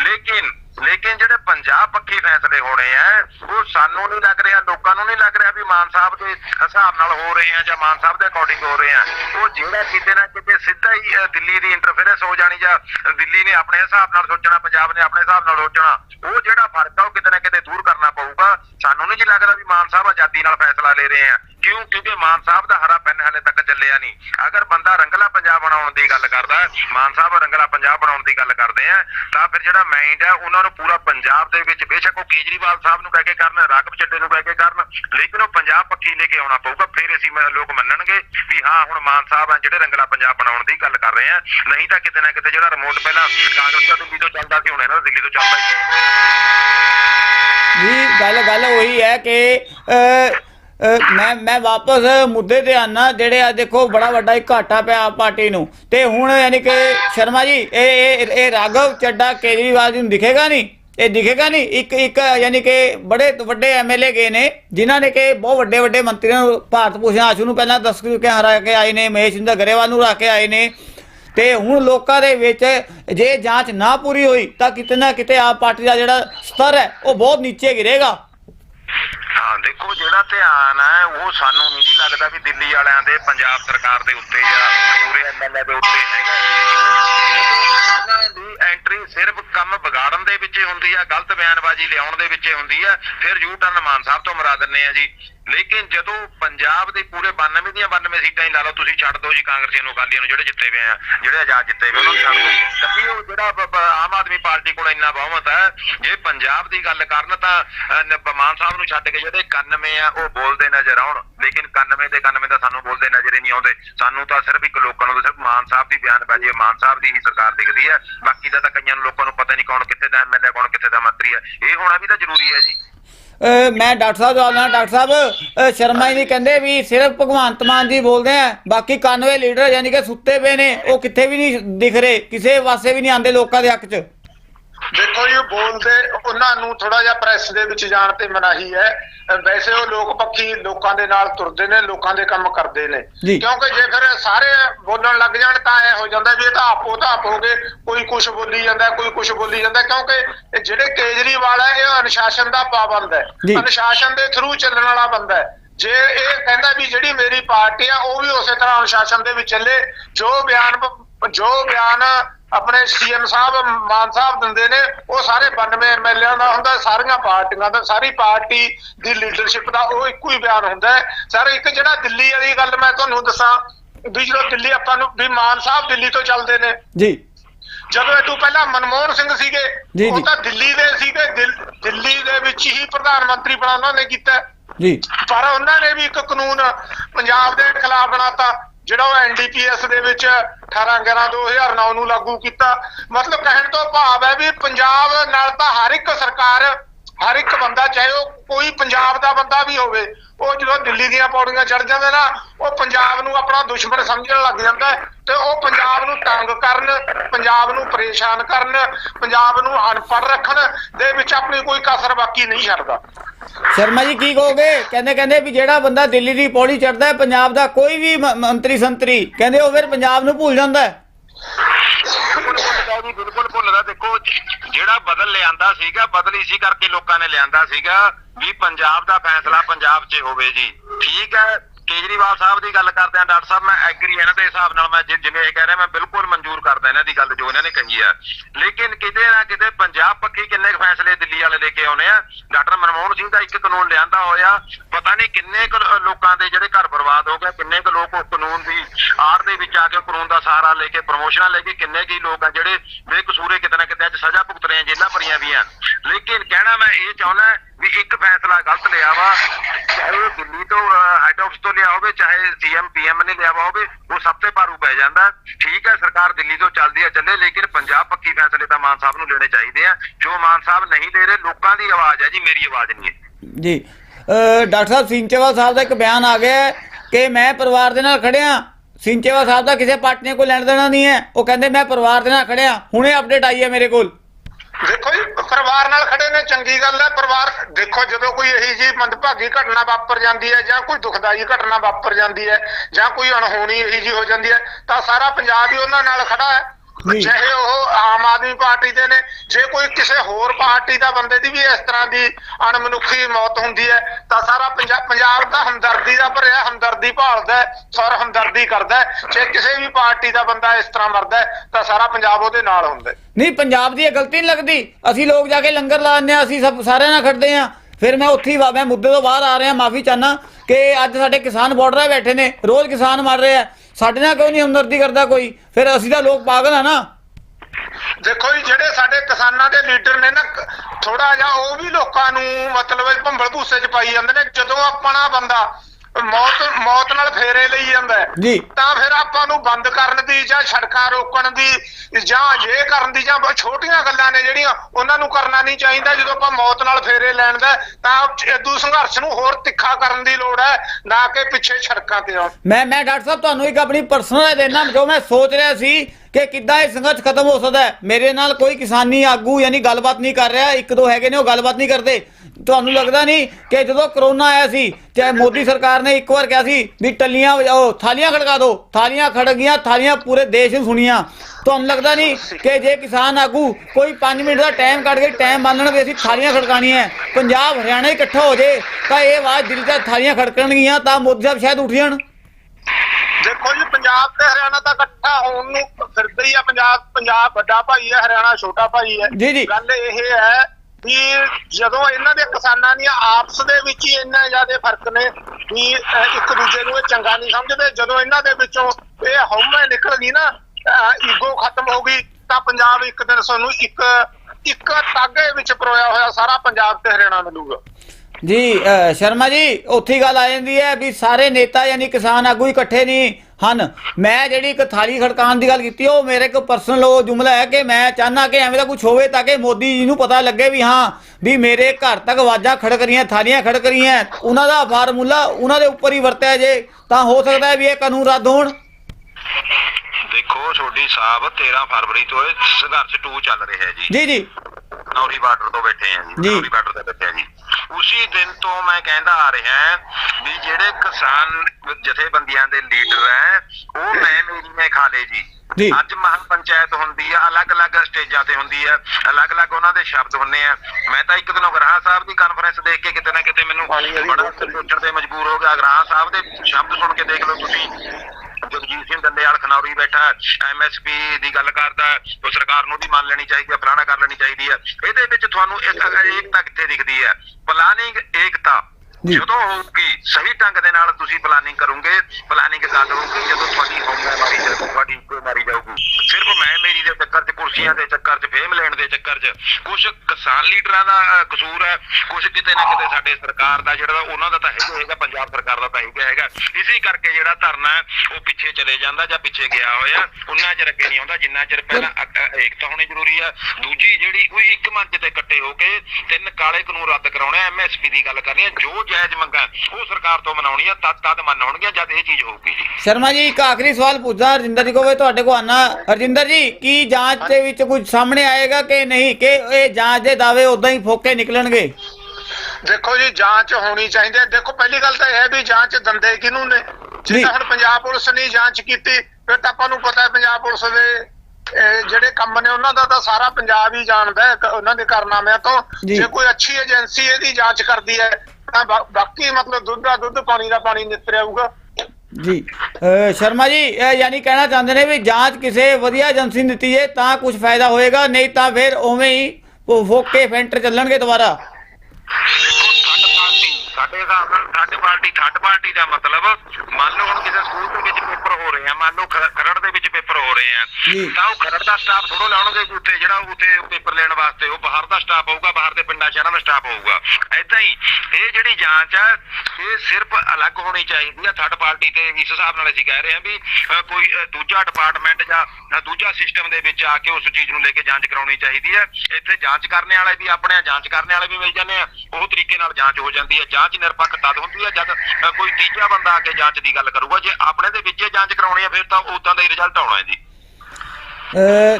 ਲੇਕਿਨ ਲੇਕਿਨ ਜਿਹੜੇ ਪੰਜਾਬ ਪੱਖੀ ਫੈਸਲੇ ਹੋਣੇ ਆ ਉਹ ਸਾਨੂੰ ਨਹੀਂ ਲੱਗ ਰਿਹਾ ਲੋਕਾਂ ਨੂੰ ਨਹੀਂ ਲੱਗ ਰਿਹਾ ਵੀ ਮਾਨ ਸਾਹਿਬ ਦੇ ਹਿਸਾਬ ਨਾਲ ਹੋ ਰਹੇ ਆ ਜਾਂ ਮਾਨ ਸਾਹਿਬ ਦੇ ਅਕੋਰਡਿੰਗ ਹੋ ਰਹੇ ਆ। ਉਹ ਜਿਹੜਾ ਕਿਤੇ ਨਾ ਕਿਤੇ ਸਿੱਧਾ ਹੀ ਦਿੱਲੀ ਦੀ ਇੰਟਰਫੇਰੈਂਸ ਹੋ ਜਾਣੀ ਜਾਂ ਦਿੱਲੀ ਨੇ ਆਪਣੇ ਹਿਸਾਬ ਨਾਲ ਸੋਚਣਾ ਪੰਜਾਬ ਨੇ ਆਪਣੇ ਹਿਸਾਬ ਨਾਲ ਸੋਚਣਾ ਉਹ ਜਿਹੜਾ ਫ਼ਰਕ ਆ ਉਹ ਕਿਤੇ ਨਾ ਕਿਤੇ ਦੂਰ ਕਰਨਾ ਪਊਗਾ। ਸਾਨੂੰ ਨਹੀਂ ਜੀ ਲੱਗਦਾ ਵੀ ਮਾਨ ਸਾਹਿਬ ਆਜ਼ਾਦੀ ਨਾਲ ਫੈਸਲਾ ਲੈ ਰਹੇ ਆ। ਕਿਉਂ? ਕਿਉਂਕਿ ਮਾਨ ਸਾਹਿਬ ਦਾ ਹਰਾ ਪੈਨ ਹਲੇ ਤੱਕ ਚੱਲਿਆ ਨਹੀਂ। ਅਗਰ ਬੰਦਾ ਰੰਗਲਾ ਪੰਜਾਬ ਬਣਾਉਣ ਦੀ ਗੱਲ ਕਰਦਾ, ਮਾਨ ਸਾਹਿਬ ਰੰਗਲਾ ਪੰਜਾਬ ਬਣਾਉਣ ਦੀ ਗੱਲ ਕਰਦੇ ਆ, ਤਾਂ ਫਿਰ ਜਿਹੜਾ ਮਾਈਂਡ ਹੈ, ਉਹਨਾਂ ਨੂੰ ਪੂਰਾ ਪੰਜਾਬ ਦੇ ਵਿੱਚ ਬੇਸ਼ੱਕ ਉਹ ਕੇਜਰੀਵਾਲ ਸਾਹਿਬ ਨੂੰ ਕਹਿ ਕੇ ਕਰਨ, ਰਾਘਵ ਚੱਡੇ ਨੂੰ ਕਹਿ ਕੇ ਕਰਨ, ਲੇਕਿਨ ਉਹ ਪੰਜਾਬ ਪੱਖੀ ਲੈ ਕੇ ਆਉਣਾ ਪਊਗਾ, ਫਿਰ ਅਸੀਂ ਲੋਕ ਮੰਨਣਗੇ ਵੀ ਹਾਂ, ਹੁਣ ਮਾਨ ਸਾਹਿਬ ਆ ਜਿਹੜੇ ਰੰਗਲਾ ਪੰਜਾਬ ਬਣਾਉਣ ਦੀ ਗੱਲ ਕਰ ਰਹੇ ਆ। ਨਹੀਂ ਤਾਂ ਕਿਤੇ ਨਾ ਕਿਤੇ ਜਿਹੜਾ ਰਿਮੋਟ ਪਹਿਲਾਂ ਕਾਂਗਰਸ ਦਾ ਦਿੱਲੀ ਤੋਂ ਚੱਲਦਾ ਸੀ, ਹੁਣ ਇਹਨਾਂ ਦਾ ਦਿੱਲੀ ਤੋਂ ਚੱਲਦਾ ਹੀ ਜੀ, ਗੱਲ ਗੱਲ ਉਹੀ ਹੈ ਕਿ ਮੈਂ ਮੈਂ ਵਾਪਸ ਮੁੱਦੇ ਤੇ ਆਨਾ, ਜਿਹੜੇ ਆ ਦੇਖੋ ਬੜਾ ਵੱਡਾ ਇੱਕ ਘਾਟਾ ਪਿਆ ਆਪ ਪਾਰਟੀ ਨੂੰ। ਤੇ ਹੁਣ ਯਾਨੀ ਕਿ ਸ਼ਰਮਾ ਜੀ, ਇਹ ਇਹ ਰਾਘਵ ਚੱਡਾ ਕੇਜਰੀਵਾਲ ਜੀ ਨੂੰ ਦਿਖੇਗਾ ਨਹੀਂ? ਇਹ ਦਿਖੇਗਾ ਨਹੀਂ? ਇੱਕ ਇੱਕ ਯਾਨੀ ਕਿ ਬੜੇ ਵੱਡੇ ਐਮਐਲਏ ਗਏ ਨੇ, ਜਿਨ੍ਹਾਂ ਨੇ ਕਿ ਬਹੁਤ ਵੱਡੇ ਵੱਡੇ ਮੰਤਰੀਆਂ ਨੂੰ ਭਾਰਤ ਭੂਸ਼ਣ ਆਸ਼ੂ ਨੂੰ ਪਹਿਲਾਂ ਦਸ ਕੇ ਹਰਾ ਕੇ ਆਏ ਨੇ, ਮਹੇਸ਼ ਸਿੰਘ ਗਰੇਵਾਲ ਨੂੰ ਰੱਖ ਕੇ ਆਏ ਨੇ। ਤੇ ਹੁਣ ਲੋਕਾਂ ਦੇ ਵਿੱਚ ਜੇ ਜਾਂਚ ਨਾ ਪੂਰੀ ਹੋਈ, ਤਾਂ ਕਿਤੇ ਨਾ ਕਿਤੇ ਆਪ ਪਾਰਟੀ ਦਾ ਜਿਹੜਾ ਸਤਰ ਹੈ, ਉਹ ਬਹੁਤ ਨੀਚੇ ਗਿਰੇਗਾ। ਹਾਂ, ਦੇਖੋ, ਜਿਹੜਾ ਧਿਆਨ ਹੈ, ਉਹ ਸਾਨੂੰ ਨਹੀਂ ਜੀ ਲੱਗਦਾ ਵੀ ਦਿੱਲੀ ਵਾਲਿਆਂ ਦੇ, ਪੰਜਾਬ ਸਰਕਾਰ ਦੇ ਉੱਤੇ ਜਾਂ ਪੂਰੇ ਐਮਐਲਏ ਦੇ ਉੱਤੇ ਹੈਗਾ ਇਹਨਾਂ ਦੀ ਐਂਟਰੀ ਸਿਰਫ ਕੰਮ ਵਿਗਾੜਨ ਦੇ ਵਿੱਚ ਹੁੰਦੀ ਆ, ਗਲਤ ਬਿਆਨਬਾਜ਼ੀ ਲਿਆਉਣ ਦੇ ਵਿੱਚ ਹੁੰਦੀ ਆ। ਫਿਰ ਯੂ ਟਰਨ ਮਾਨ ਸਾਹਿਬ ਤੋਂ ਮਰਾ ਦਿੰਨੇ ਆ ਜੀ। ਲੇਕਿਨ ਜਦੋਂ ਪੰਜਾਬ ਦੇ ਪੂਰੇ 92 ਦੀਆਂ 92 ਸੀਟਾਂ ਹੀ ਲਾ ਲਓ, ਤੁਸੀਂ ਛੱਡ ਦਿਓ ਜੀ ਕਾਂਗਰਸੀਆਂ ਨੂੰ, ਅਕਾਲੀਆਂ ਨੂੰ, ਜਿਹੜੇ ਜਿੱਤੇ ਹੋਏ ਆ, ਜਿਹੜੇ ਆਜ਼ਾਦ ਜਿੱਤੇ ਹੋਏ ਉਹਨਾਂ ਨੂੰ ਛੱਡ ਦਿਓ ਕੱਲੀ ਉਹ ਜਿਹੜਾ ਆਮ ਆਦਮੀ ਪਾਰਟੀ ਕੋਲ ਇੰਨਾ ਬਹੁਮਤ ਹੈ, ਜੇ ਪੰਜਾਬ ਦੀ ਗੱਲ ਕਰਨ ਤਾਂ ਮਾਨ ਸਾਹਿਬ ਨੂੰ ਛੱਡ ਕੇ ਜਿਹੜੇ 91 ਆ, ਉਹ ਬੋਲਦੇ ਨਜ਼ਰ ਆਉਣ। ਲੇਕਿਨ 91 ਦੇ 91 ਤਾਂ ਸਾਨੂੰ ਬੋਲਦੇ ਨਜ਼ਰ ਹੀ ਨਹੀਂ ਆਉਂਦੇ। ਸਾਨੂੰ ਤਾਂ ਸਿਰਫ ਇੱਕ ਲੋਕਾਂ ਨੂੰ ਤਾਂ ਸਿਰਫ ਮਾਨ ਸਾਹਿਬ ਦੀ ਬਿਆਨਬਾਜ਼ੀ ਹੈ। ਮਾਨ ਸਾਹਿਬ ਦੀ ਹੀ ਸਰਕਾਰ ਦਿਖਦੀ ਹੈ। ਬਾਕੀ ਦਾ ਤਾਂ ਕਈਆਂ ਨੂੰ ਲੋਕਾਂ ਨੂੰ ਪਤਾ ਨਹੀਂ ਕੌਣ ਕਿੱਥੇ ਦਾ ਐਮਐਲਏ ਕੌਣ ਕਿੱਥੇ ਦਾ ਮੰਤਰੀ ਹੈ। ਇਹ ਹੋਣਾ ਵੀ ਤਾਂ ਜ਼ਰੂਰੀ ਹੈ ਜੀ। ਮੈਂ ਡਾਕਟਰ ਸਾਹਿਬ ਜਵਾਬ ਨਾਲ ਡਾਕਟਰ ਸਾਹਿਬ ਸ਼ਰਮਾ ਜੀ ਕਹਿੰਦੇ ਵੀ ਸਿਰਫ ਭਗਵੰਤ ਮਾਨ ਜੀ ਬੋਲਦੇ ਆ, ਬਾਕੀ 91 ਲੀਡਰ ਯਾਨੀ ਕਿ ਸੁੱਤੇ ਪਏ ਨੇ, ਉਹ ਕਿੱਥੇ ਵੀ ਨਹੀਂ ਦਿਖ ਰਹੇ, ਕਿਸੇ ਵਾਸਤੇ ਵੀ ਨਹੀਂ ਆਉਂਦੇ ਲੋਕਾਂ ਦੇ ਹੱਕ 'ਚ। ਦੇਖੋ ਜੀ ਉਹ ਬੋਲਦੇ ਉਹਨਾਂ ਨੂੰ ਥੋੜਾ ਜਿਹਾ ਪ੍ਰੈਸ ਦੇ ਵਿੱਚ ਜਾਣ ਤੇ ਮਨਾਹੀ ਹੈ ਵੈਸੇ ਉਹ ਲੋਕ ਪੱਖੀ ਲੋਕਾਂ ਦੇ ਨਾਲ ਤੁਰਦੇ ਨੇ ਲੋਕਾਂ ਦੇ ਕੰਮ ਕਰਦੇ ਨੇ। ਕਿਉਂਕਿ ਜੇ ਫਿਰ ਸਾਰੇ ਬੋਲਣ ਲੱਗ ਜਾਣ ਤਾਂ ਇਹ ਹੋ ਜਾਂਦਾ ਵੀ ਇਹ ਤਾਂ ਆਪੋ ਤਾਂ ਆਪ ਹੋ ਗਏ ਕੋਈ ਕੁਝ ਬੋਲੀ ਜਾਂਦਾ ਕੋਈ ਕੁਝ ਬੋਲੀ ਜਾਂਦਾ ਕਿਉਂਕਿ ਇਹ ਜਿਹੜੇ ਕੇਜਰੀਵਾਲ ਹੈ ਇਹ ਅਨੁਸ਼ਾਸਨ ਦਾ ਪਾਬੰਦ ਹੈ। ਅਨੁਸ਼ਾਸਨ ਦੇ ਥਰੂ ਚੱਲਣ ਵਾਲਾ ਬੰਦਾ ਹੈ ਜੇ ਇਹ ਕਹਿੰਦਾ ਵੀ ਜਿਹੜੀ ਮੇਰੀ ਪਾਰਟੀ ਆ ਉਹ ਵੀ ਉਸੇ ਤਰ੍ਹਾਂ ਅਨੁਸ਼ਾਸਨ ਦੇ ਵਿੱਚ ਚੱਲੇ ਜੋ ਬਿਆਨ ਜੋ ਬਿਆਨ ਆਪਣੇ ਸੀਐਮ ਸਾਹਿਬ ਮਾਨ ਸਾਹਿਬ ਦਿੰਦੇ ਨੇ ਉਹ ਸਾਰੇ 92 ਐਮਐਲਏਆਂ ਦਾ ਹੁੰਦਾ ਸਾਰੀਆਂ ਪਾਰਟੀਆਂ ਦਾ ਸਾਰੀ ਪਾਰਟੀ ਦੀ ਲੀਡਰਸ਼ਿਪ ਦਾ ਉਹ ਇੱਕੋ ਹੀ ਬਿਆਨ ਹੁੰਦਾ ਸਰ ਇੱਕ ਜਿਹੜਾ ਦਿੱਲੀ ਵਾਲੀ ਗੱਲ ਮੈਂ ਤੁਹਾਨੂੰ ਦੱਸਾਂ ਵੀ ਜਦੋਂ ਦਿੱਲੀ ਆਪਾਂ ਨੂੰ ਵੀ ਮਾਨ ਸਾਹਿਬ ਦਿੱਲੀ ਤੋਂ ਚੱਲਦੇ ਨੇ। ਜੀ। ਜਦੋਂ ਇਹ ਤੋਂ ਪਹਿਲਾਂ ਮਨਮੋਹਨ ਸਿੰਘ ਸੀਗੇ ਉਹ। ਤਾਂ ਦਿੱਲੀ ਦੇ ਸੀਗੇ ਦਿਲ- ਦਿੱਲੀ ਦੇ ਵਿੱਚ ਹੀ ਪ੍ਰਧਾਨ ਮੰਤਰੀ ਬਣਾ ਉਹਨਾਂ ਨੇ ਕੀਤਾ। ਜੀ। ਪਰ ਉਹਨਾਂ ਨੇ ਵੀ ਇੱਕ ਕਾਨੂੰਨ ਪੰਜਾਬ ਦੇ ਖਿਲਾਫ ਬਣਾਤਾ। ਜਿਹੜਾ ਉਹ ਐਨਡੀਪੀਐਸ ਦੇ ਵਿੱਚ 18 11 2009 ਨੂੰ ਲਾਗੂ ਕੀਤਾ। ਮਤਲਬ ਕਹਿਣ ਤੋਂ ਭਾਵ ਹੈ ਵੀ ਪੰਜਾਬ ਨਾਲ ਤਾਂ ਹਰ ਇੱਕ ਸਰਕਾਰ ਹਰ ਇੱਕ ਬੰਦਾ, ਚਾਹੇ ਉਹ ਕੋਈ ਪੰਜਾਬ ਦਾ ਬੰਦਾ ਵੀ ਹੋਵੇ, ਉਹ ਜਦੋਂ ਦਿੱਲੀ ਦੀਆਂ ਪੌੜੀਆਂ ਚੜ ਜਾਂਦਾ ਨਾ, ਉਹ ਪੰਜਾਬ ਨੂੰ ਆਪਣਾ ਦੁਸ਼ਮਣ ਸਮਝਣ ਲੱਗ ਜਾਂਦਾ ਤੇ ਉਹ ਪੰਜਾਬ ਨੂੰ ਤੰਗ ਕਰਨ, ਪੰਜਾਬ ਨੂੰ ਪਰੇਸ਼ਾਨ ਕਰਨ, ਪੰਜਾਬ ਨੂੰ ਅਨਪੜ੍ਹ ਰੱਖਣ ਦੇ ਵਿੱਚ ਆਪਣੀ ਕੋਈ ਕਸਰ ਬਾਕੀ ਨਹੀਂ ਛੱਡਦਾ। ਸ਼ਰਮਾ ਜੀ, ਕੀ ਕਹੋਗੇ? ਕਹਿੰਦੇ ਕਹਿੰਦੇ ਵੀ ਜਿਹੜਾ ਬੰਦਾ ਦਿੱਲੀ ਦੀ ਪੌੜੀ ਚੜਦਾ ਹੈ, ਪੰਜਾਬ ਦਾ ਕੋਈ ਵੀ ਮੰਤਰੀ ਸੰਤਰੀ ਕਹਿੰਦੇ ਉਹ ਫਿਰ ਪੰਜਾਬ ਨੂੰ ਭੁੱਲ ਜਾਂਦਾ ਹੈ। ਬਿਲਕੁਲ ਭੁੱਲਦਾ ਜੀ, ਬਿਲਕੁਲ ਭੁੱਲਦਾ ਦੇਖੋ, ਜਿਹੜਾ ਬਦਲ ਲਿਆਂਦਾ ਸੀਗਾ, ਬਦਲ ਇਸੀ ਕਰਕੇ ਲੋਕਾਂ ਨੇ ਲਿਆਂਦਾ ਸੀਗਾ ਵੀ ਪੰਜਾਬ ਦਾ ਫੈਸਲਾ ਪੰਜਾਬ 'ਚ ਹੋਵੇ ਜੀ। ਠੀਕ ਹੈ ਕੇਜਰੀਵਾਲ ਸਾਹਿਬ ਦੀ ਗੱਲ ਕਰਦੇ ਆ ਡਾਕਟਰ ਸਾਹਿਬ, ਮੈਂ ਐਗਰੀ ਇਹਨਾਂ ਦੇ ਹਿਸਾਬ ਨਾਲ, ਮੈਂ ਜਿਵੇਂ ਇਹ ਕਹਿ ਰਿਹਾ, ਮੈਂ ਬਿਲਕੁਲ ਮਨਜ਼ੂਰ ਕਰਦਾ ਇਹਨਾਂ ਦੀ ਗੱਲ ਜੋ ਇਹਨਾਂ ਨੇ ਕਹੀ ਆ। ਲੇਕਿਨ ਕਿਤੇ ਨਾ ਕਿਤੇ ਪੰਜਾਬ ਪੱਖੀ ਕਿੰਨੇ ਕੁ ਫੈਸਲੇ ਦਿੱਲੀ ਵਾਲੇ ਲੈ ਕੇ ਆਉਣੇ ਆ। ਡਾਕਟਰ ਮਨਮੋਹਨ ਸਿੰਘ ਦਾ ਇੱਕ ਕਾਨੂੰਨ ਲਿਆਂਦਾ ਹੋਇਆ, ਪਤਾ ਨਹੀਂ ਕਿੰਨੇ ਕੁ ਲੋਕਾਂ ਦੇ ਜਿਹੜੇ ਘਰ ਬਰਬਾਦ ਹੋ ਗਏ, ਕਿੰਨੇ ਕੁ ਲੋਕ ਉਹ ਕਾਨੂੰਨ ਦੀ ਆੜ ਦੇ ਵਿੱਚ ਆ ਕੇ ਕਾਨੂੰਨ ਦਾ ਸਹਾਰਾ ਲੈ ਕੇ ਪ੍ਰਮੋਸ਼ਨਾਂ ਲੈ ਕੇ ਕਿੰਨੇ ਕੀ ਲੋਕ ਆ ਜਿਹੜੇ ਬੇਕਸੂਰੇ ਕਿਤੇ ਨਾ ਕਿਤੇ ਅੱਜ ਸਜ਼ਾ ਭੁਗਤ ਰਹੇ ਆ, ਜੇਲ੍ਹਾਂ ਭਰੀਆਂ ਵੀ ਆ। ਲੇਕਿਨ ਕਹਿਣਾ ਮੈਂ ਇਹ ਚਾਹੁੰਦਾ ਵੀ ਇੱਕ ਫੈਸਲਾ ਗਲਤ ਲਿਆ ਵਾ, ਚਾਹੇ ਉਹ ਦਿੱਲੀ ਤੋਂ ਹੈਡ ਆਫਿਸ ਤੋਂ ਲਿਆ ਹੋਵੇ, ਚਾਹੇ ਸੀਐਮ ਪੀਐਮ ਨੇ ਲਿਆ ਹੋਵੇ, ਉਹ ਸਭ ਤੇ ਭਾਰੂ ਪੈ ਜਾਂਦਾ। ਠੀਕ ਹੈ, ਸਰਕਾਰ ਦਿੱਲੀ ਤੋਂ ਚੱਲਦੀ ਹੈ ਚੱਲੇ, ਲੇਕਿਨ ਪੰਜਾਬ ਪੱਕੀ ਫੈਸਲੇ ਤਾਂ ਮਾਨ ਸਾਹਿਬ ਨੂੰ ਲੈਣੇ ਚਾਹੀਦੇ ਆ। ਜੋ ਮਾਨ ਸਾਹਿਬ ਨਹੀਂ ਦੇ ਰਹੇ, ਲੋਕਾਂ ਦੀ ਆਵਾਜ਼ ਹੈ ਜੀ, ਮੇਰੀ ਆਵਾਜ਼ ਨਹੀਂ ਹੈ। ਜੀ। ਡਾਕਟਰ ਸਾਹਿਬ ਸਿੰਚੇਵਾਲ ਸਾਹਿਬ ਦਾ ਇੱਕ ਬਿਆਨ ਆ ਗਿਆ ਕਿ ਮੈਂ ਪਰਿਵਾਰ ਦੇ ਨਾਲ ਖੜਿਆ ਸਿੰਚੇਵਾਲ ਸਾਹਿਬ ਦਾ ਕਿਸੇ ਪਾਰਟੀ ਨੇ ਕੋਈ ਲੈਣ ਦੇਣਾ ਨਹੀਂ ਹੈ। ਉਹ ਕਹਿੰਦੇ, ਮੈਂ ਪਰਿਵਾਰ ਦੇ ਨਾਲ ਖੜਿਆ, ਹੁਣੇ ਅਪਡੇਟ ਆਈ ਹੈ ਮੇਰੇ ਕੋਲ। ਦੇਖੋ ਜੀ, ਪਰਿਵਾਰ ਨਾਲ ਖੜੇ ਨੇ, ਚੰਗੀ ਗੱਲ ਹੈ, ਪਰਿਵਾਰ, ਦੇਖੋ ਜਦੋਂ ਕੋਈ ਇਹੀ ਜੀ ਮੰਦਭਾਗੀ ਘਟਨਾ ਵਾਪਰ ਜਾਂਦੀ ਹੈ, ਜਾਂ ਕੋਈ ਦੁਖਦਾਈ ਘਟਨਾ ਵਾਪਰ ਜਾਂਦੀ ਹੈ, ਜਾਂ ਕੋਈ ਅਣਹੋਣੀ ਇਹੀ ਜੀ ਹੋ ਜਾਂਦੀ ਹੈ, ਤਾਂ ਸਾਰਾ ਪੰਜਾਬ ਹੀ ਉਹਨਾਂ ਨਾਲ ਖੜਾ ਹੈ। ਚਾਹੇ ਉਹ ਆਮ ਆਦਮੀ ਪਾਰਟੀ ਦੇ ਨੇ ਜੇ ਕੋਈ ਕਿਸੇ ਹੋਰ ਪਾਰਟੀ ਦਾ ਬੰਦੇ ਦੀ ਵੀ ਇਸ ਤਰ੍ਹਾਂ ਦੀ ਅਣਮਨੁੱਖੀ ਮੌਤ ਹੁੰਦੀ ਹੈ ਤਾਂ ਸਾਰਾ ਪੰਜਾਬ ਪੰਜਾਬ ਦਾ ਹਮਦਰਦੀ ਦਾ ਭਰਿਆ ਹਮਦਰਦੀ ਭਾਲਦਾ ਹੈ ਸੌਰ ਹਮਦਰਦੀ ਕਰਦਾ ਹੈ। ਜੇ ਕਿਸੇ ਵੀ ਪਾਰਟੀ ਦਾ ਬੰਦਾ ਇਸ ਤਰ੍ਹਾਂ ਮਰਦਾ ਹੈ ਤਾਂ ਸਾਰਾ ਪੰਜਾਬ ਉਹਦੇ ਨਾਲ ਹੁੰਦਾ ਨਹੀਂ ਪੰਜਾਬ ਦੀ ਇਹ ਗਲਤੀ ਨਹੀਂ ਲੱਗਦੀ। ਅਸੀਂ ਲੋਕ ਜਾ ਕੇ ਲੰਗਰ ਲਾਉਂਦੇ ਆ ਅਸੀਂ ਸਭ ਸਾਰਿਆਂ ਨਾਲ ਖੜਦੇ ਆ ਫਿਰ ਮੈਂ ਉੱਥੇ ਹੀ ਮੈਂ ਮੁੱਦੇ ਤੋਂ ਬਾਹਰ ਆ ਰਿਹਾ ਮਾਫੀ ਚਾਹਨਾ ਕਿ ਅੱਜ ਸਾਡੇ ਕਿਸਾਨ ਬਾਰਡਰਾਂ ਬੈਠੇ ਨੇ ਰੋਜ਼ ਕਿਸਾਨ ਮਰ ਰਹੇ ਆ। ਸਾਡੇ ਨਾਲ ਕਿਉਂ ਨਹੀਂ ਹਮਦਰਦੀ ਕਰਦਾ ਕੋਈ? ਫਿਰ ਅਸੀਂ ਤਾਂ ਲੋਕ ਪਾਗਲ ਆ ਨਾ। ਦੇਖੋ ਜੀ, ਜਿਹੜੇ ਸਾਡੇ ਕਿਸਾਨਾਂ ਦੇ ਲੀਡਰ ਨੇ ਨਾ ਥੋੜਾ ਜਿਹਾ ਉਹ ਵੀ ਲੋਕਾਂ ਨੂੰ ਮਤਲਬ ਭੰਬਲ ਭੂਸੇ ਚ ਪਾਈ ਜਾਂਦੇ ਨੇ, ਜਦੋਂ ਆਪਣਾ ਬੰਦਾ ਮੌਤ ਮੌਤ ਨਾਲ ਫੇਰੇ ਲਈ ਜਾਂਦਾ ਹੈ। ਜੀ। ਤਾਂ ਫਿਰ ਆਪਾਂ ਨੂੰ ਬੰਦ ਕਰਨ ਦੀ ਜਾਂ ਸੜਕਾਂ ਰੋਕਣ ਦੀ ਜਾਂ ਇਹ ਕਰਨ ਦੀ ਜਾਂ ਬਹੁਤ ਛੋਟੀਆਂ ਗੱਲਾਂ ਨੇ ਜਿਹੜੀਆਂ ਉਹਨਾਂ ਨੂੰ ਕਰਨਾ ਨਹੀਂ ਚਾਹੀਦਾ। ਜਦੋਂ ਆਪਾਂ ਮੌਤ ਨਾਲ ਫੇਰੇ ਲੈਣ ਦਾ ਹੈ, ਤਾਂ ਇਦੂ ਸੰਘਰਸ਼ ਨੂੰ ਹੋਰ ਤਿੱਖਾ ਕਰਨ ਦੀ ਲੋੜ ਹੈ ਨਾ ਕਿ ਪਿੱਛੇ ਸੜਕਾਂ ਤੇ ਆਉਣ। ਮੈਂ ਮੈਂ ਡਾਕਟਰ ਸਾਹਿਬ ਤੁਹਾਨੂੰ ਇੱਕ ਆਪਣੀ ਪਰਸਨਲ ਦੇਣਾ ਜੋ ਮੈਂ ਸੋਚ ਰਿਹਾ ਸੀ ਕਿ ਕਿੱਦਾਂ ਇਹ ਸੰਘਰਸ਼ ਖਤਮ ਹੋ ਸਕਦਾ ਹੈ। ਮੇਰੇ ਨਾਲ ਕੋਈ ਕਿਸਾਨੀ ਆਗੂ ਯਾਨੀ ਗੱਲਬਾਤ ਨਹੀਂ ਕਰ ਰਿਹਾ ਇੱਕ ਦੋ ਹੈਗੇ ਨੇ ਉਹ ਗੱਲਬਾਤ ਨਹੀਂ ਕਰਦੇ। ਤੁਹਾਨੂੰ ਲੱਗਦਾ ਨਹੀਂ ਕਿ ਜਦੋਂ ਕਰੋਨਾ ਆਇਆ ਸੀ ਚਾਹੇ ਮੋਦੀ ਸਰਕਾਰ ਨੇ ਇੱਕ ਵਾਰ ਕਿਹਾ ਸੀ ਵੀ ਟੱਲੀਆਂ ਵਜਾਓ ਥਾਲੀਆਂ ਖੜਕਾ ਦਿਓ ਥਾਲੀਆਂ ਖੜਕ ਗਈਆਂ ਥਾਲੀਆਂ ਪੂਰੇ ਦੇਸ਼ ਨੂੰ ਸੁਣੀਆਂ। ਤੁਹਾਨੂੰ ਲੱਗਦਾ ਨਹੀਂ ਕਿ ਜੇ ਕਿਸਾਨ ਆਗੂ ਕੋਈ 5 ਮਿੰਟ ਦਾ ਟਾਈਮ ਕੱਢ ਕੇ ਟਾਈਮ ਬੰਨਣ ਵੀ ਅਸੀਂ ਥਾਲੀਆਂ ਖੜਕਾਣੀਆਂ ਹੈ, ਪੰਜਾਬ ਹਰਿਆਣਾ ਇਕੱਠਾ ਹੋ ਜੇ ਤਾਂ ਇਹ ਆਵਾਜ਼ ਦਿੱਲੀ ਤੱਕ ਥਾਲੀਆਂ ਖੜਕਣਗੀਆਂ ਤਾਂ ਮੋਦੀ ਸਾਹਿਬ ਸ਼ਾਇਦ ਉੱਠ ਜਾਣ। ਦੇਖੋ ਜੀ ਪੰਜਾਬ ਤੇ ਹਰਿਆਣਾ ਤਾਂ ਇਕੱਠਾ ਹੋਣ ਨੂੰ ਫਿਰਦਾ ਹੀ ਆ। ਪੰਜਾਬ ਪੰਜਾਬ ਵੱਡਾ ਭਾਈ ਹੈ ਹਰਿਆਣਾ ਛੋਟਾ ਭਾਈ ਹੈ। ਗੱਲ ਇਹ ਹੈ ਵੀ ਜਦੋਂ ਇਹਨਾਂ ਦੇ ਕਿਸਾਨਾਂ ਦੀਆਂ ਆਪਸ ਦੇ ਵਿੱਚ ਹੀ ਇੰਨਾ ਜ਼ਿਆਦਾ ਫ਼ਰਕ ਨੇ ਵੀ ਇੱਕ ਦੂਜੇ ਨੂੰ ਇਹ ਚੰਗਾ ਨਹੀਂ ਸਮਝਦੇ, ਜਦੋਂ ਇਹਨਾਂ ਦੇ ਵਿੱਚੋਂ ਇਹ ਹਉਮੈ ਨਿਕਲ ਗਈ ਨਾ ਈਗੋ ਖਤਮ ਹੋ ਗਈ, ਤਾਂ ਪੰਜਾਬ ਇੱਕ ਦਿਨ ਸਾਨੂੰ ਇੱਕ ਇੱਕ ਤਾਗੇ ਵਿੱਚ ਪਰੋਇਆ ਹੋਇਆ ਸਾਰਾ ਪੰਜਾਬ ਤੇ ਹਰਿਆਣਾ ਮਿਲੂਗਾ। ਜੀ ਅ, ਸ਼ਰਮਾ ਜੀ ਉੱਥੇ ਗੱਲ ਆ ਜਾਂਦੀ ਹੈ ਵੀ ਸਾਰੇ ਨੇਤਾ ਯਾਨੀ ਕਿਸਾਨ ਆਗੂ ਇਕੱਠੇ ਨਹੀਂ ਹਨ। ਮੈਂ ਜਿਹੜੀ ਇੱਕ ਥਾਲੀ ਖੜਕਾਉਣ ਦੀ ਗੱਲ ਕੀਤੀ ਉਹ ਮੇਰੇ ਕੋ ਪਰਸਨਲ ਉਹ ਜੁਮਲਾ ਹੈ ਕਿ ਮੈਂ ਚਾਹਨਾ ਕਿ ਐਵੇਂ ਦਾ ਕੁਝ ਹੋਵੇ ਤਾਂ ਕਿ ਮੋਦੀ ਜੀ ਨੂੰ ਪਤਾ ਲੱਗੇ ਵੀ ਹਾਂ ਵੀ ਮੇਰੇ ਘਰ ਤੱਕ ਆਵਾਜ਼ਾਂ ਖੜਕ ਰਹੀਆਂ ਥਾਲੀਆਂ ਖੜਕ ਰਹੀਆਂ ਉਹਨਾਂ ਦਾ ਫਾਰਮੂਲਾ ਉਹਨਾਂ ਦੇ ਉੱਪਰ ਹੀ ਵਰਤਿਆ ਜੇ ਤਾਂ ਹੋ ਸਕਦਾ ਹੈ ਵੀ ਇਹ ਕਾਨੂੰਨ ਰੱਦ ਹੋਣ। ਦੇਖੋ ਛੋਡੀ ਸਾਹਿਬ 13 ਫਰਵਰੀ ਤੋਂ ਇਹ ਸੰਘਰਸ਼ 2 ਚੱਲ ਰਿਹਾ ਹੈ ਜੀ। ਜੀ ਜੀ। ਨੌਰੀ ਬਾਰਡਰ ਤੋਂ ਬੈਠੇ ਆ ਜੀ। ਜੀ। ਨੌਰੀ ਬਾਰਡਰ ਤੇ ਬੈਠੇ ਆ ਜੀ। ਉਸੇ ਦਿਨ ਤੋਂ ਮੈਂ ਕਹਿੰਦਾ ਆ ਰਿਹਾ ਵੀ ਜਿਹੜੇ ਕਿਸਾਨ ਜਥੇਬੰਦੀਆਂ ਦੇ ਲੀਡਰ ਹੈ ਉਹ ਮੈਂ ਮੇਰੀ ਮੈਂ ਖਾ ਲੇ ਜੀ। ਅੱਜ ਮਹਾ ਪੰਚਾਇਤ ਹੁੰਦੀ ਆ ਅਲੱਗ-ਅਲੱਗ ਸਟੇਜਾਂ ਤੇ ਹੁੰਦੀ ਆ ਅਲੱਗ-ਅਲੱਗ ਉਹਨਾਂ ਦੇ ਸ਼ਬਦ ਹੁੰਨੇ ਆ ਮੈਂ ਤਾਂ ਇੱਕ ਦਿਨ ਗ੍ਰਾਹ ਸਾਹਿਬ ਦੀ ਕਾਨਫਰੰਸ ਦੇਖ ਕੇ ਕਿਤੇ ਨਾ ਕਿਤੇ ਮੈਨੂੰ ਬੜਾ। ਸੋਚਣ ਤੇ ਮਜਬੂਰ ਹੋ ਗਿਆ ਗ੍ਰਾਹ ਸਾਹਿਬ ਦੇ ਸ਼ਬਦ ਸੁਣ ਕੇ ਦੇਖ ਲਓ ਤੁਸੀਂ ਜਗਜੀਤ ਸਿੰਘ ਡੱਲੇਵਾਲ ਖਨੌਰੀ ਬੈਠਾ ਐਮਐਸਪੀ ਦੀ ਗੱਲ ਕਰਦਾ ਉਹ ਸਰਕਾਰ ਨੂੰ ਵੀ ਮੰਨ ਲੈਣੀ ਚਾਹੀਦੀ ਹੈ, ਫਲਾਣਾ ਕਰ ਲੈਣੀ ਚਾਹੀਦੀ ਹੈ। ਇਹਦੇ ਵਿੱਚ ਤੁਹਾਨੂੰ ਇੱਕ ਏਕਤਾ ਕਿੱਥੇ ਦਿਖਦੀ ਹੈ? ਪਲਾਨਿੰਗ ਏਕਤਾ ਜਦੋਂ ਹੋਊਗੀ ਸਹੀ ਢੰਗ ਦੇ ਨਾਲ ਤੁਸੀਂ ਪਲਾਨਿੰਗ ਕਰੋਗੇ ਪਲਾਨਿੰਗ ਕਦ ਹੋਊਗੀ ਜਦੋਂ ਤੁਹਾਡੀ ਹੌਂਗਾ ਮਾਰੀ ਜਾਊਗੀ ਤੁਹਾਡੀ ਇੱਕੋ ਮਾਰੀ ਜਾਊਗੀ। ਸਿਰਫ ਮੈਂ ਮੇਰੀ ਦੇ ਚੱਕਰ 'ਚ ਕੁਰਸੀਆਂ ਦੇ ਚੱਕਰ 'ਚ ਫੇਮ ਲੈਣ ਦੇ ਚੱਕਰ 'ਚ ਕੁਝ ਕਿਸਾਨ ਲੀਡਰਾਂ ਦਾ ਕਸੂਰ ਹੈ ਕੁਝ ਕਿਤੇ ਨਾ ਕਿਤੇ ਸਾਡੇ ਸਰਕਾਰ ਦਾ ਜਿਹੜਾ ਉਹਨਾਂ ਦਾ ਤਾਂ ਹੈਗਾ ਹੈਗਾ ਪੰਜਾਬ ਸਰਕਾਰ ਦਾ ਤਾਂ ਹੈਗਾ ਹੈਗਾ। ਇਸੇ ਕਰਕੇ ਜਿਹੜਾ ਧਰਨਾ ਉਹ ਪਿੱਛੇ ਚਲੇ ਜਾਂਦਾ ਜਾਂ ਪਿੱਛੇ ਗਿਆ ਹੋਇਆ ਉਹਨਾਂ ਚਿਰ ਅੱਗੇ ਨਹੀਂ ਆਉਂਦਾ ਜਿੰਨਾ ਚਿਰ ਪਹਿਲਾਂ ਏਕਤਾ ਹੋਣੀ ਜ਼ਰੂਰੀ ਹੈ। ਦੂਜੀ ਜਿਹੜੀ ਕੋਈ ਇੱਕ ਮੰਚ ਤੇ ਇਕੱਠੇ ਹੋ ਕੇ ਤਿੰਨ ਕਾਲੇ ਕਾਨੂੰਨ ਰੱਦ ਕਰਾਉਣੇ ਐਮਐਸਪੀ ਦੀ ਗੱਲ ਕਰਨੀ ਹੈ ਜੋ ਜਾਇਜ਼ ਮੰਗਾਂ ਉਹ ਸਰਕਾਰ ਤੋਂ ਮਨਾਉਣੀ ਹੈ ਤਦ ਤਦ ਮੰਨ ਹੋਣਗੀਆਂ ਜਦ ਇਹ ਚੀਜ਼ ਹੋਊਗੀ ਜੀ। ਸ਼ਰਮਾ ਜੀ ਇੱਕ ਆਖਰੀ ਸਵਾਲ ਪੁੱਛਦਾ ਰਜਿੰਦਰ ਜੀ ਕੋਲ ਤੁਹਾਡੇ ਕੋਲ ਆਣਾ ਰਜਿੰਦਰ ਜੀ ਕੀ ਜਾਂਚ ਦੇ ਵਿੱਚ ਕੁਝ ਸਾਹਮਣੇ ਆਏਗਾ ਕਿ ਨਹੀਂ ਕਿ ਇਹ ਜਾਂਚ ਦੇ ਦਾਅਵੇ ਉਦਾਂ ਹੀ ਫੋਕੇ ਨਿਕਲਣਗੇ? ਦੇਖੋ ਜੀ ਜਾਂਚ ਹੋਣੀ ਚਾਹੀਦੀ ਹੈ। ਦੇਖੋ ਪਹਿਲੀ ਗੱਲ ਤਾਂ ਇਹ ਹੈ ਵੀ ਜਾਂਚ ਦੰਦੇ ਕਿਹਨੂੰ ਨੇ? ਜੀ। ਜੇ। ਹੁਣ ਪੰਜਾਬ ਪੁਲਿਸ ਨੇ ਜਾਂਚ ਕੀਤੀ ਫਿਰ ਤਾਂ ਆਪਾਂ ਨੂੰ ਪਤਾ ਹੈ ਪੰਜਾਬ ਪੁਲਿਸ ਦੇ ਜਿਹੜੇ ਕੰਮ ਨੇ ਉਹਨਾਂ ਦਾ ਤਾਂ ਸਾਰਾ ਪੰਜਾਬ ਹੀ ਜਾਣਦਾ ਹੈ ਕ- ਉਹਨਾਂ ਦੇ ਕਾਰਨਾਮਿਆਂ ਤੋਂ। ਜੇ ਕੋਈ ਅੱਛੀ ਏਜੰਸੀ ਇਹਦੀ ਜਾਂਚ ਕਰਦੀ ਹੈ ਤਾਂ ਬਾਕੀ ਮਤਲਬ ਦੁੱਧ ਦਾ ਦੁੱਧ ਪਾਣੀ ਦਾ ਪਾਣੀ ਨਿਤਰ ਆਊਗਾ ਜੀ। ਸ਼ਰਮਾ ਜੀ ਇਹ ਯਾਨੀ ਕਹਿਣਾ ਚਾਹੁੰਦੇ ਨੇ ਵੀ ਜਾਂਚ ਕਿਸੇ ਵਧੀਆ ਏਜੰਸੀ ਨੂੰ ਦਿੱਤੀ ਹੈ ਤਾਂ ਕੁਝ ਫਾਇਦਾ ਹੋਏਗਾ ਨਹੀਂ ਤਾਂ ਫਿਰ ਉਵੇਂ ਹੀ ਫੋਕੇ ਫੈਂਟਰ ਚੱਲਣਗੇ ਦੁਬਾਰਾ। ਦੇਖੋ ਸਾਡੇ ਹਿਸਾਬ ਨਾਲ ਪਾਰਟੀ ਥਰਡ ਪਾਰਟੀ ਦਾ ਮਤਲਬ ਮੰਨ ਲਓ ਹੁਣ ਕਿਸੇ ਸਕੂਲ ਦੇ ਵਿੱਚ ਪੇਪਰ ਹੋ ਰਹੇ ਆ ਮੰਨ ਲਓ ਖਰੜ ਦੇ ਵਿੱਚ ਪੇਪਰ ਹੋ ਰਹੇ ਆ। ਤਾਂ ਉਹ ਖਰੜ ਦਾ ਸਟਾਫ ਥੋੜੋ ਲਾਉਣਗੇ ਉੱਥੇ ਜਿਹੜਾ ਉੱਥੇ ਪੇਪਰ ਲੈਣ ਵਾਸਤੇ ਉਹ ਬਾਹਰ ਦਾ ਸਟਾਫ ਹੋਊਗਾ ਬਾਹਰ ਦੇ ਪਿੰਡਾਂ ਸ਼ਹਿਰਾਂ ਦਾ ਸਟਾਫ ਹੋਊਗਾ। ਐਦਾਂ ਹੀ ਇਹ ਜਿਹੜੀ ਜਾਂਚ ਹੈ ਇਹ ਸਿਰਫ ਅਲੱਗ ਹੋਣੀ ਚਾਹੀਦੀ ਹੈ ਥਰਡ ਪਾਰਟੀ ਤੇ ਇਸ ਹਿਸਾਬ ਨਾਲ ਅਸੀਂ ਕਹਿ ਰਹੇ ਹਾਂ ਵੀ ਕੋਈ ਦੂਜਾ ਡਿਪਾਰਟਮੈਂਟ ਜਾਂ ਦੂਜਾ ਸਿਸਟਮ ਦੇ ਵਿੱਚ ਆ ਕੇ ਉਸ ਚੀਜ਼ ਨੂੰ ਲੈ ਕੇ ਜਾਂਚ ਕਰਾਉਣੀ ਚਾਹੀਦੀ ਹੈ ਇੱਥੇ ਜਾਂਚ ਕਰਨ ਵਾਲੇ ਵੀ ਆਪਣੇ ਜਾਂਚ ਕਰਨ ਵਾਲੇ ਵੀ ਮਿਲ ਜਾਂਦੇ ਆ। ਉਹ ਤਰੀਕੇ ਨਾਲ ਜਾਂਚ ਹੋ ਜਾਂਦੀ ਹੈ ਜਾਂਚ ਨਿਰਪੱਖ ਤਦ ਹੁੰਦੀ ਹੈ ਜਦ ਕੋਈ ਤੀਜਾ ਬੰਦਾ ਆ ਕੇ ਜਾਂਚ ਦੀ ਗੱਲ ਕਰੂਗਾ, ਜੇ ਆਪਣੇ ਦੇ ਵਿੱਚ ਜਾਂਚ ਕਰਾਉਣੀ ਹੈ ਫਿਰ ਤਾਂ ਉਦਾਂ ਦਾ ਹੀ ਰਿਜ਼ਲਟ ਆਉਣਾ ਹੈ ਜੀ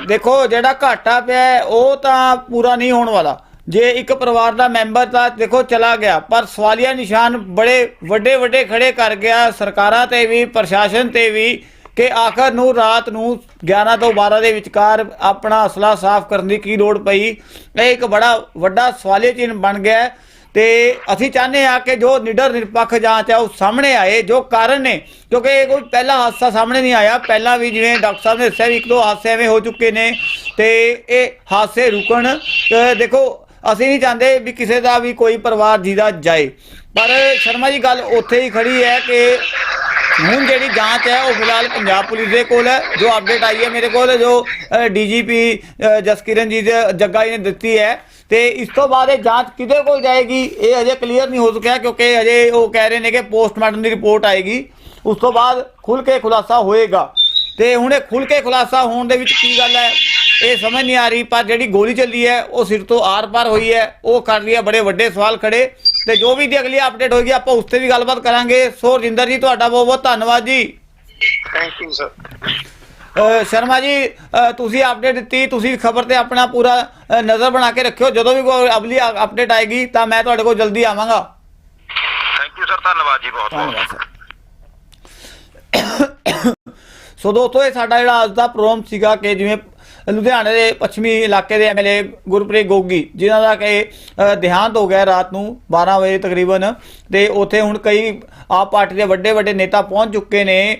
ਦੇਖੋ, ਜਿਹੜਾ ਘਾਟਾ ਪਿਆ ਉਹ ਤਾਂ ਪੂਰਾ ਨਹੀਂ ਹੋਣ ਵਾਲਾ। ਜੇ ਇੱਕ ਪਰਿਵਾਰ ਦਾ ਮੈਂਬਰ ਤਾਂ ਦੇਖੋ ਚਲਾ ਗਿਆ, ਪਰ ਸਵਾਲੀਆ ਨਿਸ਼ਾਨ ਬੜੇ ਵੱਡੇ ਵੱਡੇ ਖੜੇ ਕਰ ਗਿਆ, ਸਰਕਾਰਾਂ ਤੇ ਵੀ, ਪ੍ਰਸ਼ਾਸਨ ਤੇ ਵੀ, ਕਿ ਆਖਰ ਨੂੰ ਰਾਤ ਨੂੰ 11 ਤੋਂ 12 ਦੇ ਵਿਚਕਾਰ ਆਪਣਾ ਅਸਲਾ ਸਾਫ਼ ਕਰਨ ਦੀ ਕੀ ਲੋੜ ਪਈ। ਇਹ ਇੱਕ ਬੜਾ ਵੱਡਾ ਸਵਾਲੀਆ ਚਿੰਨ੍ਹ ਬਣ ਗਿਆ ਤੇ ਅਸੀਂ ਚਾਹੁੰਦੇ ਹਾਂ ਕਿ ਜੋ ਨਿਡਰ ਨਿਰਪੱਖ ਜਾਂਚ ਹੈ ਉਹ ਸਾਹਮਣੇ ਆਏ, ਜੋ ਕਾਰਨ ਨੇ, ਕਿਉਂਕਿ ਇਹ ਕੋਈ ਪਹਿਲਾ ਹਾਦਸਾ ਸਾਹਮਣੇ ਨਹੀਂ ਆਇਆ। ਪਹਿਲਾਂ ਵੀ ਜਿਵੇਂ ਡਾਕਟਰ ਸਾਹਿਬ ਨੇ ਦੱਸਿਆ ਵੀ ਇੱਕ ਦੋ ਹਾਦਸੇ ਐਵੇਂ ਹੋ ਚੁੱਕੇ ਨੇ ਤੇ ਇਹ ਹਾਦਸੇ ਰੁਕਣ ਦੇਖੋ ਅਸੀਂ ਨਹੀਂ ਚਾਹੁੰਦੇ ਵੀ ਕਿਸੇ ਦਾ ਵੀ ਕੋਈ ਪਰਿਵਾਰ ਜੀਦਾ ਜਾਏ। ਪਰ ਸ਼ਰਮਾ ਜੀ ਗੱਲ ਉੱਥੇ ਹੀ ਖੜੀ ਹੈ ਕਿ ਹੁਣ ਜਿਹੜੀ ਜਾਂਚ ਹੈ ਉਹ ਫਿਲਹਾਲ ਪੰਜਾਬ ਪੁਲਿਸ ਦੇ ਕੋਲ ਹੈ। ਜੋ ਅਪਡੇਟ ਆਈ ਹੈ ਮੇਰੇ ਕੋਲ, ਜੋ ਡੀਜੀਪੀ ਜਸਕਿਰਨ ਜੀ ਦੇ ਜੱਗਾ ਜੀ ਨੇ ਦਿੱਤੀ ਹੈ। ਤੇ ਇਸ ਤੋਂ ਬਾਅਦ ਇਹ ਜਾਂਚ ਕਿਹਦੇ ਕੋਲ ਜਾਏਗੀ, ਇਹ ਅਜੇ ਕਲੀਅਰ ਨਹੀਂ ਹੋ ਸਕਿਆ ਕਿਉਂਕਿ ਅਜੇ ਉਹ ਕਹਿ ਰਹੇ ਨੇ ਕਿ ਪੋਸਟਮਾਰਟਮ ਦੀ ਰਿਪੋਰਟ ਆਏਗੀ। ਉਸ ਤੋਂ ਬਾਅਦ ਖੁੱਲ ਕੇ ਖੁਲਾਸਾ ਹੋਏਗਾ। ਤੇ ਹੁਣ ਇਹ ਖੁੱਲ ਕੇ ਖੁਲਾਸਾ ਹੋਣ ਦੇ ਵਿੱਚ ਕੀ ਗੱਲ ਹੈ? ਇਹ ਸਮਝ ਨਹੀਂ ਆ ਰਹੀ ਪਰ ਜਿਹੜੀ ਗੋਲੀ ਚੱਲੀ ਹੈ ਉਹ ਸਿਰ ਤੋਂ ਆਰ-ਪਾਰ ਹੋਈ ਹੈ ਉਹ ਕਰ ਹੈ ਬੜੇ ਵੱਡੇ ਸਵਾਲ ਖੜੇ। ਤੇ ਜੋ ਵੀ ਦੀ ਅਗਲੀ ਅਪਡੇਟ ਹੋਏਗੀ ਆਪਾਂ ਉਸ ਤੇ ਵੀ ਗੱਲਬਾਤ ਕਰਾਂਗੇ। ਸੋ ਰਜਿੰਦਰ ਜੀ ਤੁਹਾਡਾ ਬਹੁਤ ਬਹੁਤ ਧੰਨਵਾਦ ਜੀ। Thank you sir Sharma ji ਤੁਸੀਂ ਅਪਡੇਟ ਦਿੱਤੀ ਤੁਸੀਂ ਖਬਰ ਤੇ ਆਪਣਾ ਪੂਰਾ ਨਜ਼ਰ ਬਣਾ ਕੇ ਰੱਖਿਓ। ਜਦੋਂ ਵੀ ਕੋਈ ਅਗਲੀ ਅਪਡੇਟ ਆਏਗੀ ਤਾਂ ਮੈਂ ਤੁਹਾਡੇ ਕੋਲ ਜਲਦੀ ਆਵਾਂਗਾ। ਥੈਂਕ ਯੂ ਸਰ ਧੰਨਵਾਦ ਜੀ ਬਹੁਤ ਬਹੁਤ। ਸੋ ਦੋਸਤੋ ਇਹ ਸਾਡਾ ਜਿਹੜਾ ਅੱਜ ਦਾ ਪ੍ਰੋਗਰਾਮ ਸੀਗਾ ਕਿ ਜਿਵੇਂ ਲੁਧਿਆਣੇ ਦੇ ਪੱਛਮੀ ਇਲਾਕੇ ਦੇ ਐਮਐਲਏ ਗੁਰਪ੍ਰੀਤ ਗੋਗੀ, ਜਿਨ੍ਹਾਂ ਦਾ ਕਿ ਦੇਹਾਂਤ ਹੋ ਗਿਆ ਰਾਤ ਨੂੰ 12 ਵਜੇ ਤਕਰੀਬਨ। ਤੇ ਉੱਥੇ ਹੁਣ ਕਈ ਆਪ ਪਾਰਟੀ ਦੇ ਵੱਡੇ ਵੱਡੇ ਨੇਤਾ ਪਹੁੰਚ ਚੁੱਕੇ ਨੇ।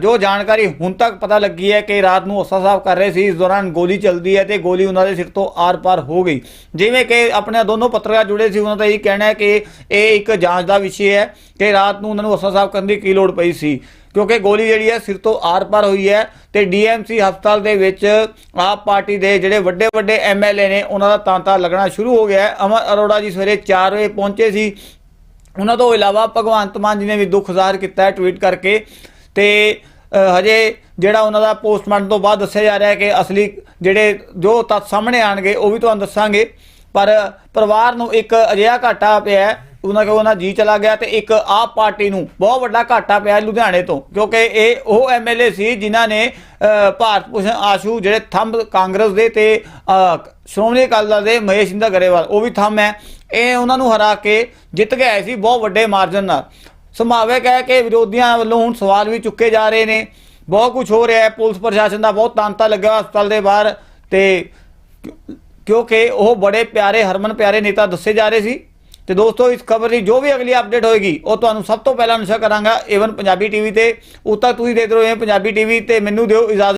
ਜੋ ਜਾਣਕਾਰੀ ਹੁਣ ਤੱਕ ਪਤਾ ਲੱਗੀ ਹੈ ਕਿ ਰਾਤ ਨੂੰ ਉਸਾ ਸਾਹਿਬ ਕਰ ਰਹੇ ਸੀ, ਇਸ ਦੌਰਾਨ ਗੋਲੀ ਚੱਲਦੀ ਹੈ ਤੇ ਗੋਲੀ ਉਹਨਾਂ ਦੇ ਸਿਰ ਤੋਂ ਆਰ-ਪਾਰ ਹੋ ਗਈ। ਜਿਵੇਂ ਕਿ ਆਪਣੇ ਦੋਨੋਂ ਪੱਤਰਕਾਰ ਜੁੜੇ ਸੀ, ਉਹਨਾਂ ਦਾ ਇਹ ਕਹਿਣਾ ਹੈ ਕਿ ਇਹ ਇੱਕ ਜਾਂਚ ਦਾ ਵਿਸ਼ੇ ਹੈ ਕਿ ਰਾਤ ਨੂੰ ਉਹਨਾਂ ਨੂੰ ਉਸਾ ਸਾਹਿਬ ਕਰਨ ਦੀ ਕੀ ਲੋੜ ਪਈ ਸੀ। ਕਿਉਂਕਿ ਗੋਲੀ ਜਿਹੜੀ ਹੈ ਸਿਰ ਤੋਂ ਆਰ-ਪਾਰ ਹੋਈ ਹੈ ਤੇ ਡੀਐਮਸੀ ਹਸਪਤਾਲ ਦੇ ਵਿੱਚ ਆਪ ਪਾਰਟੀ ਦੇ ਜਿਹੜੇ ਵੱਡੇ ਵੱਡੇ ਐਮਐਲਏ ਨੇ ਉਹਨਾਂ ਦਾ ਤਾਂਤਾ ਲੱਗਣਾ ਸ਼ੁਰੂ ਹੋ ਗਿਆ ਹੈ। ਅਮਰ ਅਰੋੜਾ ਜੀ ਸਵੇਰੇ 4 ਵਜੇ ਪਹੁੰਚੇ ਸੀ। ਉਹਨਾਂ ਤੋਂ ਇਲਾਵਾ ਭਗਵੰਤ ਮਾਨ ਜੀ ਨੇ ਵੀ ਦੁੱਖ ਜ਼ਾਹਰ ਕੀਤਾ ਹੈ ਟਵੀਟ ਕਰਕੇ। ਤੇ ਹਜੇ ਜਿਹੜਾ ਉਹਨਾਂ ਦਾ ਪੋਸਟਮਾਰਟਮ ਤੋਂ ਬਾਅਦ ਦੱਸਿਆ ਜਾ ਰਿਹਾ ਹੈ ਕਿ ਅਸਲੀ ਜਿਹੜੇ ਜੋ ਤੱਥ ਸਾਹਮਣੇ ਆਣਗੇ ਉਹ ਵੀ ਤੁਹਾਨੂੰ ਦੱਸਾਂਗੇ। ਪਰ ਪਰਿਵਾਰ ਨੂੰ ਇੱਕ ਅਜਿਹਾ ਘਾਟਾ ਪਿਆ ਹੈ, ਉਹਨਾਂ ਕੋਲ ਉਹਨਾਂ ਜੀ ਚਲਾ ਗਿਆ ਤੇ ਇੱਕ ਆਪ ਪਾਰਟੀ ਨੂੰ ਬਹੁਤ ਵੱਡਾ ਘਾਟਾ ਪਿਆ ਲੁਧਿਆਣੇ ਤੋਂ, ਕਿਉਂਕਿ ਇਹ ਉਹ ਐਮਐਲਏ ਸੀ ਜਿਨ੍ਹਾਂ ਨੇ ਭਾਰਤ ਭੂਸ਼ਣ ਆਸ਼ੂ ਜਿਹੜੇ ਥੰਬ ਕਾਂਗਰਸ ਦੇ ਤੇ ਸ਼੍ਰੋਮਣੀ ਅਕਾਲੀ ਦਲ ਦੇ ਮਹੇਸ਼ ਇੰਦਰ ਗਰੇਵਾਲ ਉਹ ਵੀ ਥੰਮ ਹੈ। ਇਹ ਉਹਨਾਂ ਨੂੰ ਹਰਾ ਕੇ ਜਿੱਤ ਗਏ ਸੀ ਬਹੁਤ ਵੱਡੇ ਮਾਰਜਨ ਨਾਲ। ਸੰਭਾਵਿਕ ਹੈ ਕਿ ਵਿਰੋਧੀਆਂ ਵੱਲੋਂ ਹੁਣ ਸਵਾਲ ਵੀ ਚੁੱਕੇ ਜਾ ਰਹੇ ਨੇ। ਬਹੁਤ ਕੁਝ ਹੋ ਰਿਹਾ ਹੈ, ਪੁਲਿਸ ਪ੍ਰਸ਼ਾਸਨ ਦਾ ਬਹੁਤ ਤਾਂਤਾ ਲੱਗਾ ਹਸਪਤਾਲ ਦੇ ਬਾਹਰ ਤੇ ਕਿਉਂਕਿ ਉਹ ਬੜੇ ਪਿਆਰੇ ਹਰਮਨ ਪਿਆਰੇ ਨੇਤਾ ਦੱਸੇ ਜਾ ਰਹੇ ਸੀ। ਤੇ ਦੋਸਤੋ, ਇਸ ਖਬਰ ਦੀ ਜੋ ਵੀ ਅਗਲੀ ਅਪਡੇਟ ਹੋਏਗੀ, ਉਹ ਤੁਹਾਨੂੰ ਸਭ ਤੋਂ ਪਹਿਲਾਂ ਨਸ਼ਾ ਕਰਾਂਗਾ। ਏਵਨ ਪੰਜਾਬੀ ਟੀਵੀ ਤੇ ਉਦੋਂ ਤੱਕ ਤੁਸੀਂ ਦੇਖਦੇ ਰਹੋ ਇਹ ਪੰਜਾਬੀ ਟੀਵੀ ਤੇ ਮੈਨੂੰ ਦਿਓ ਇਜਾਜ਼ਤ।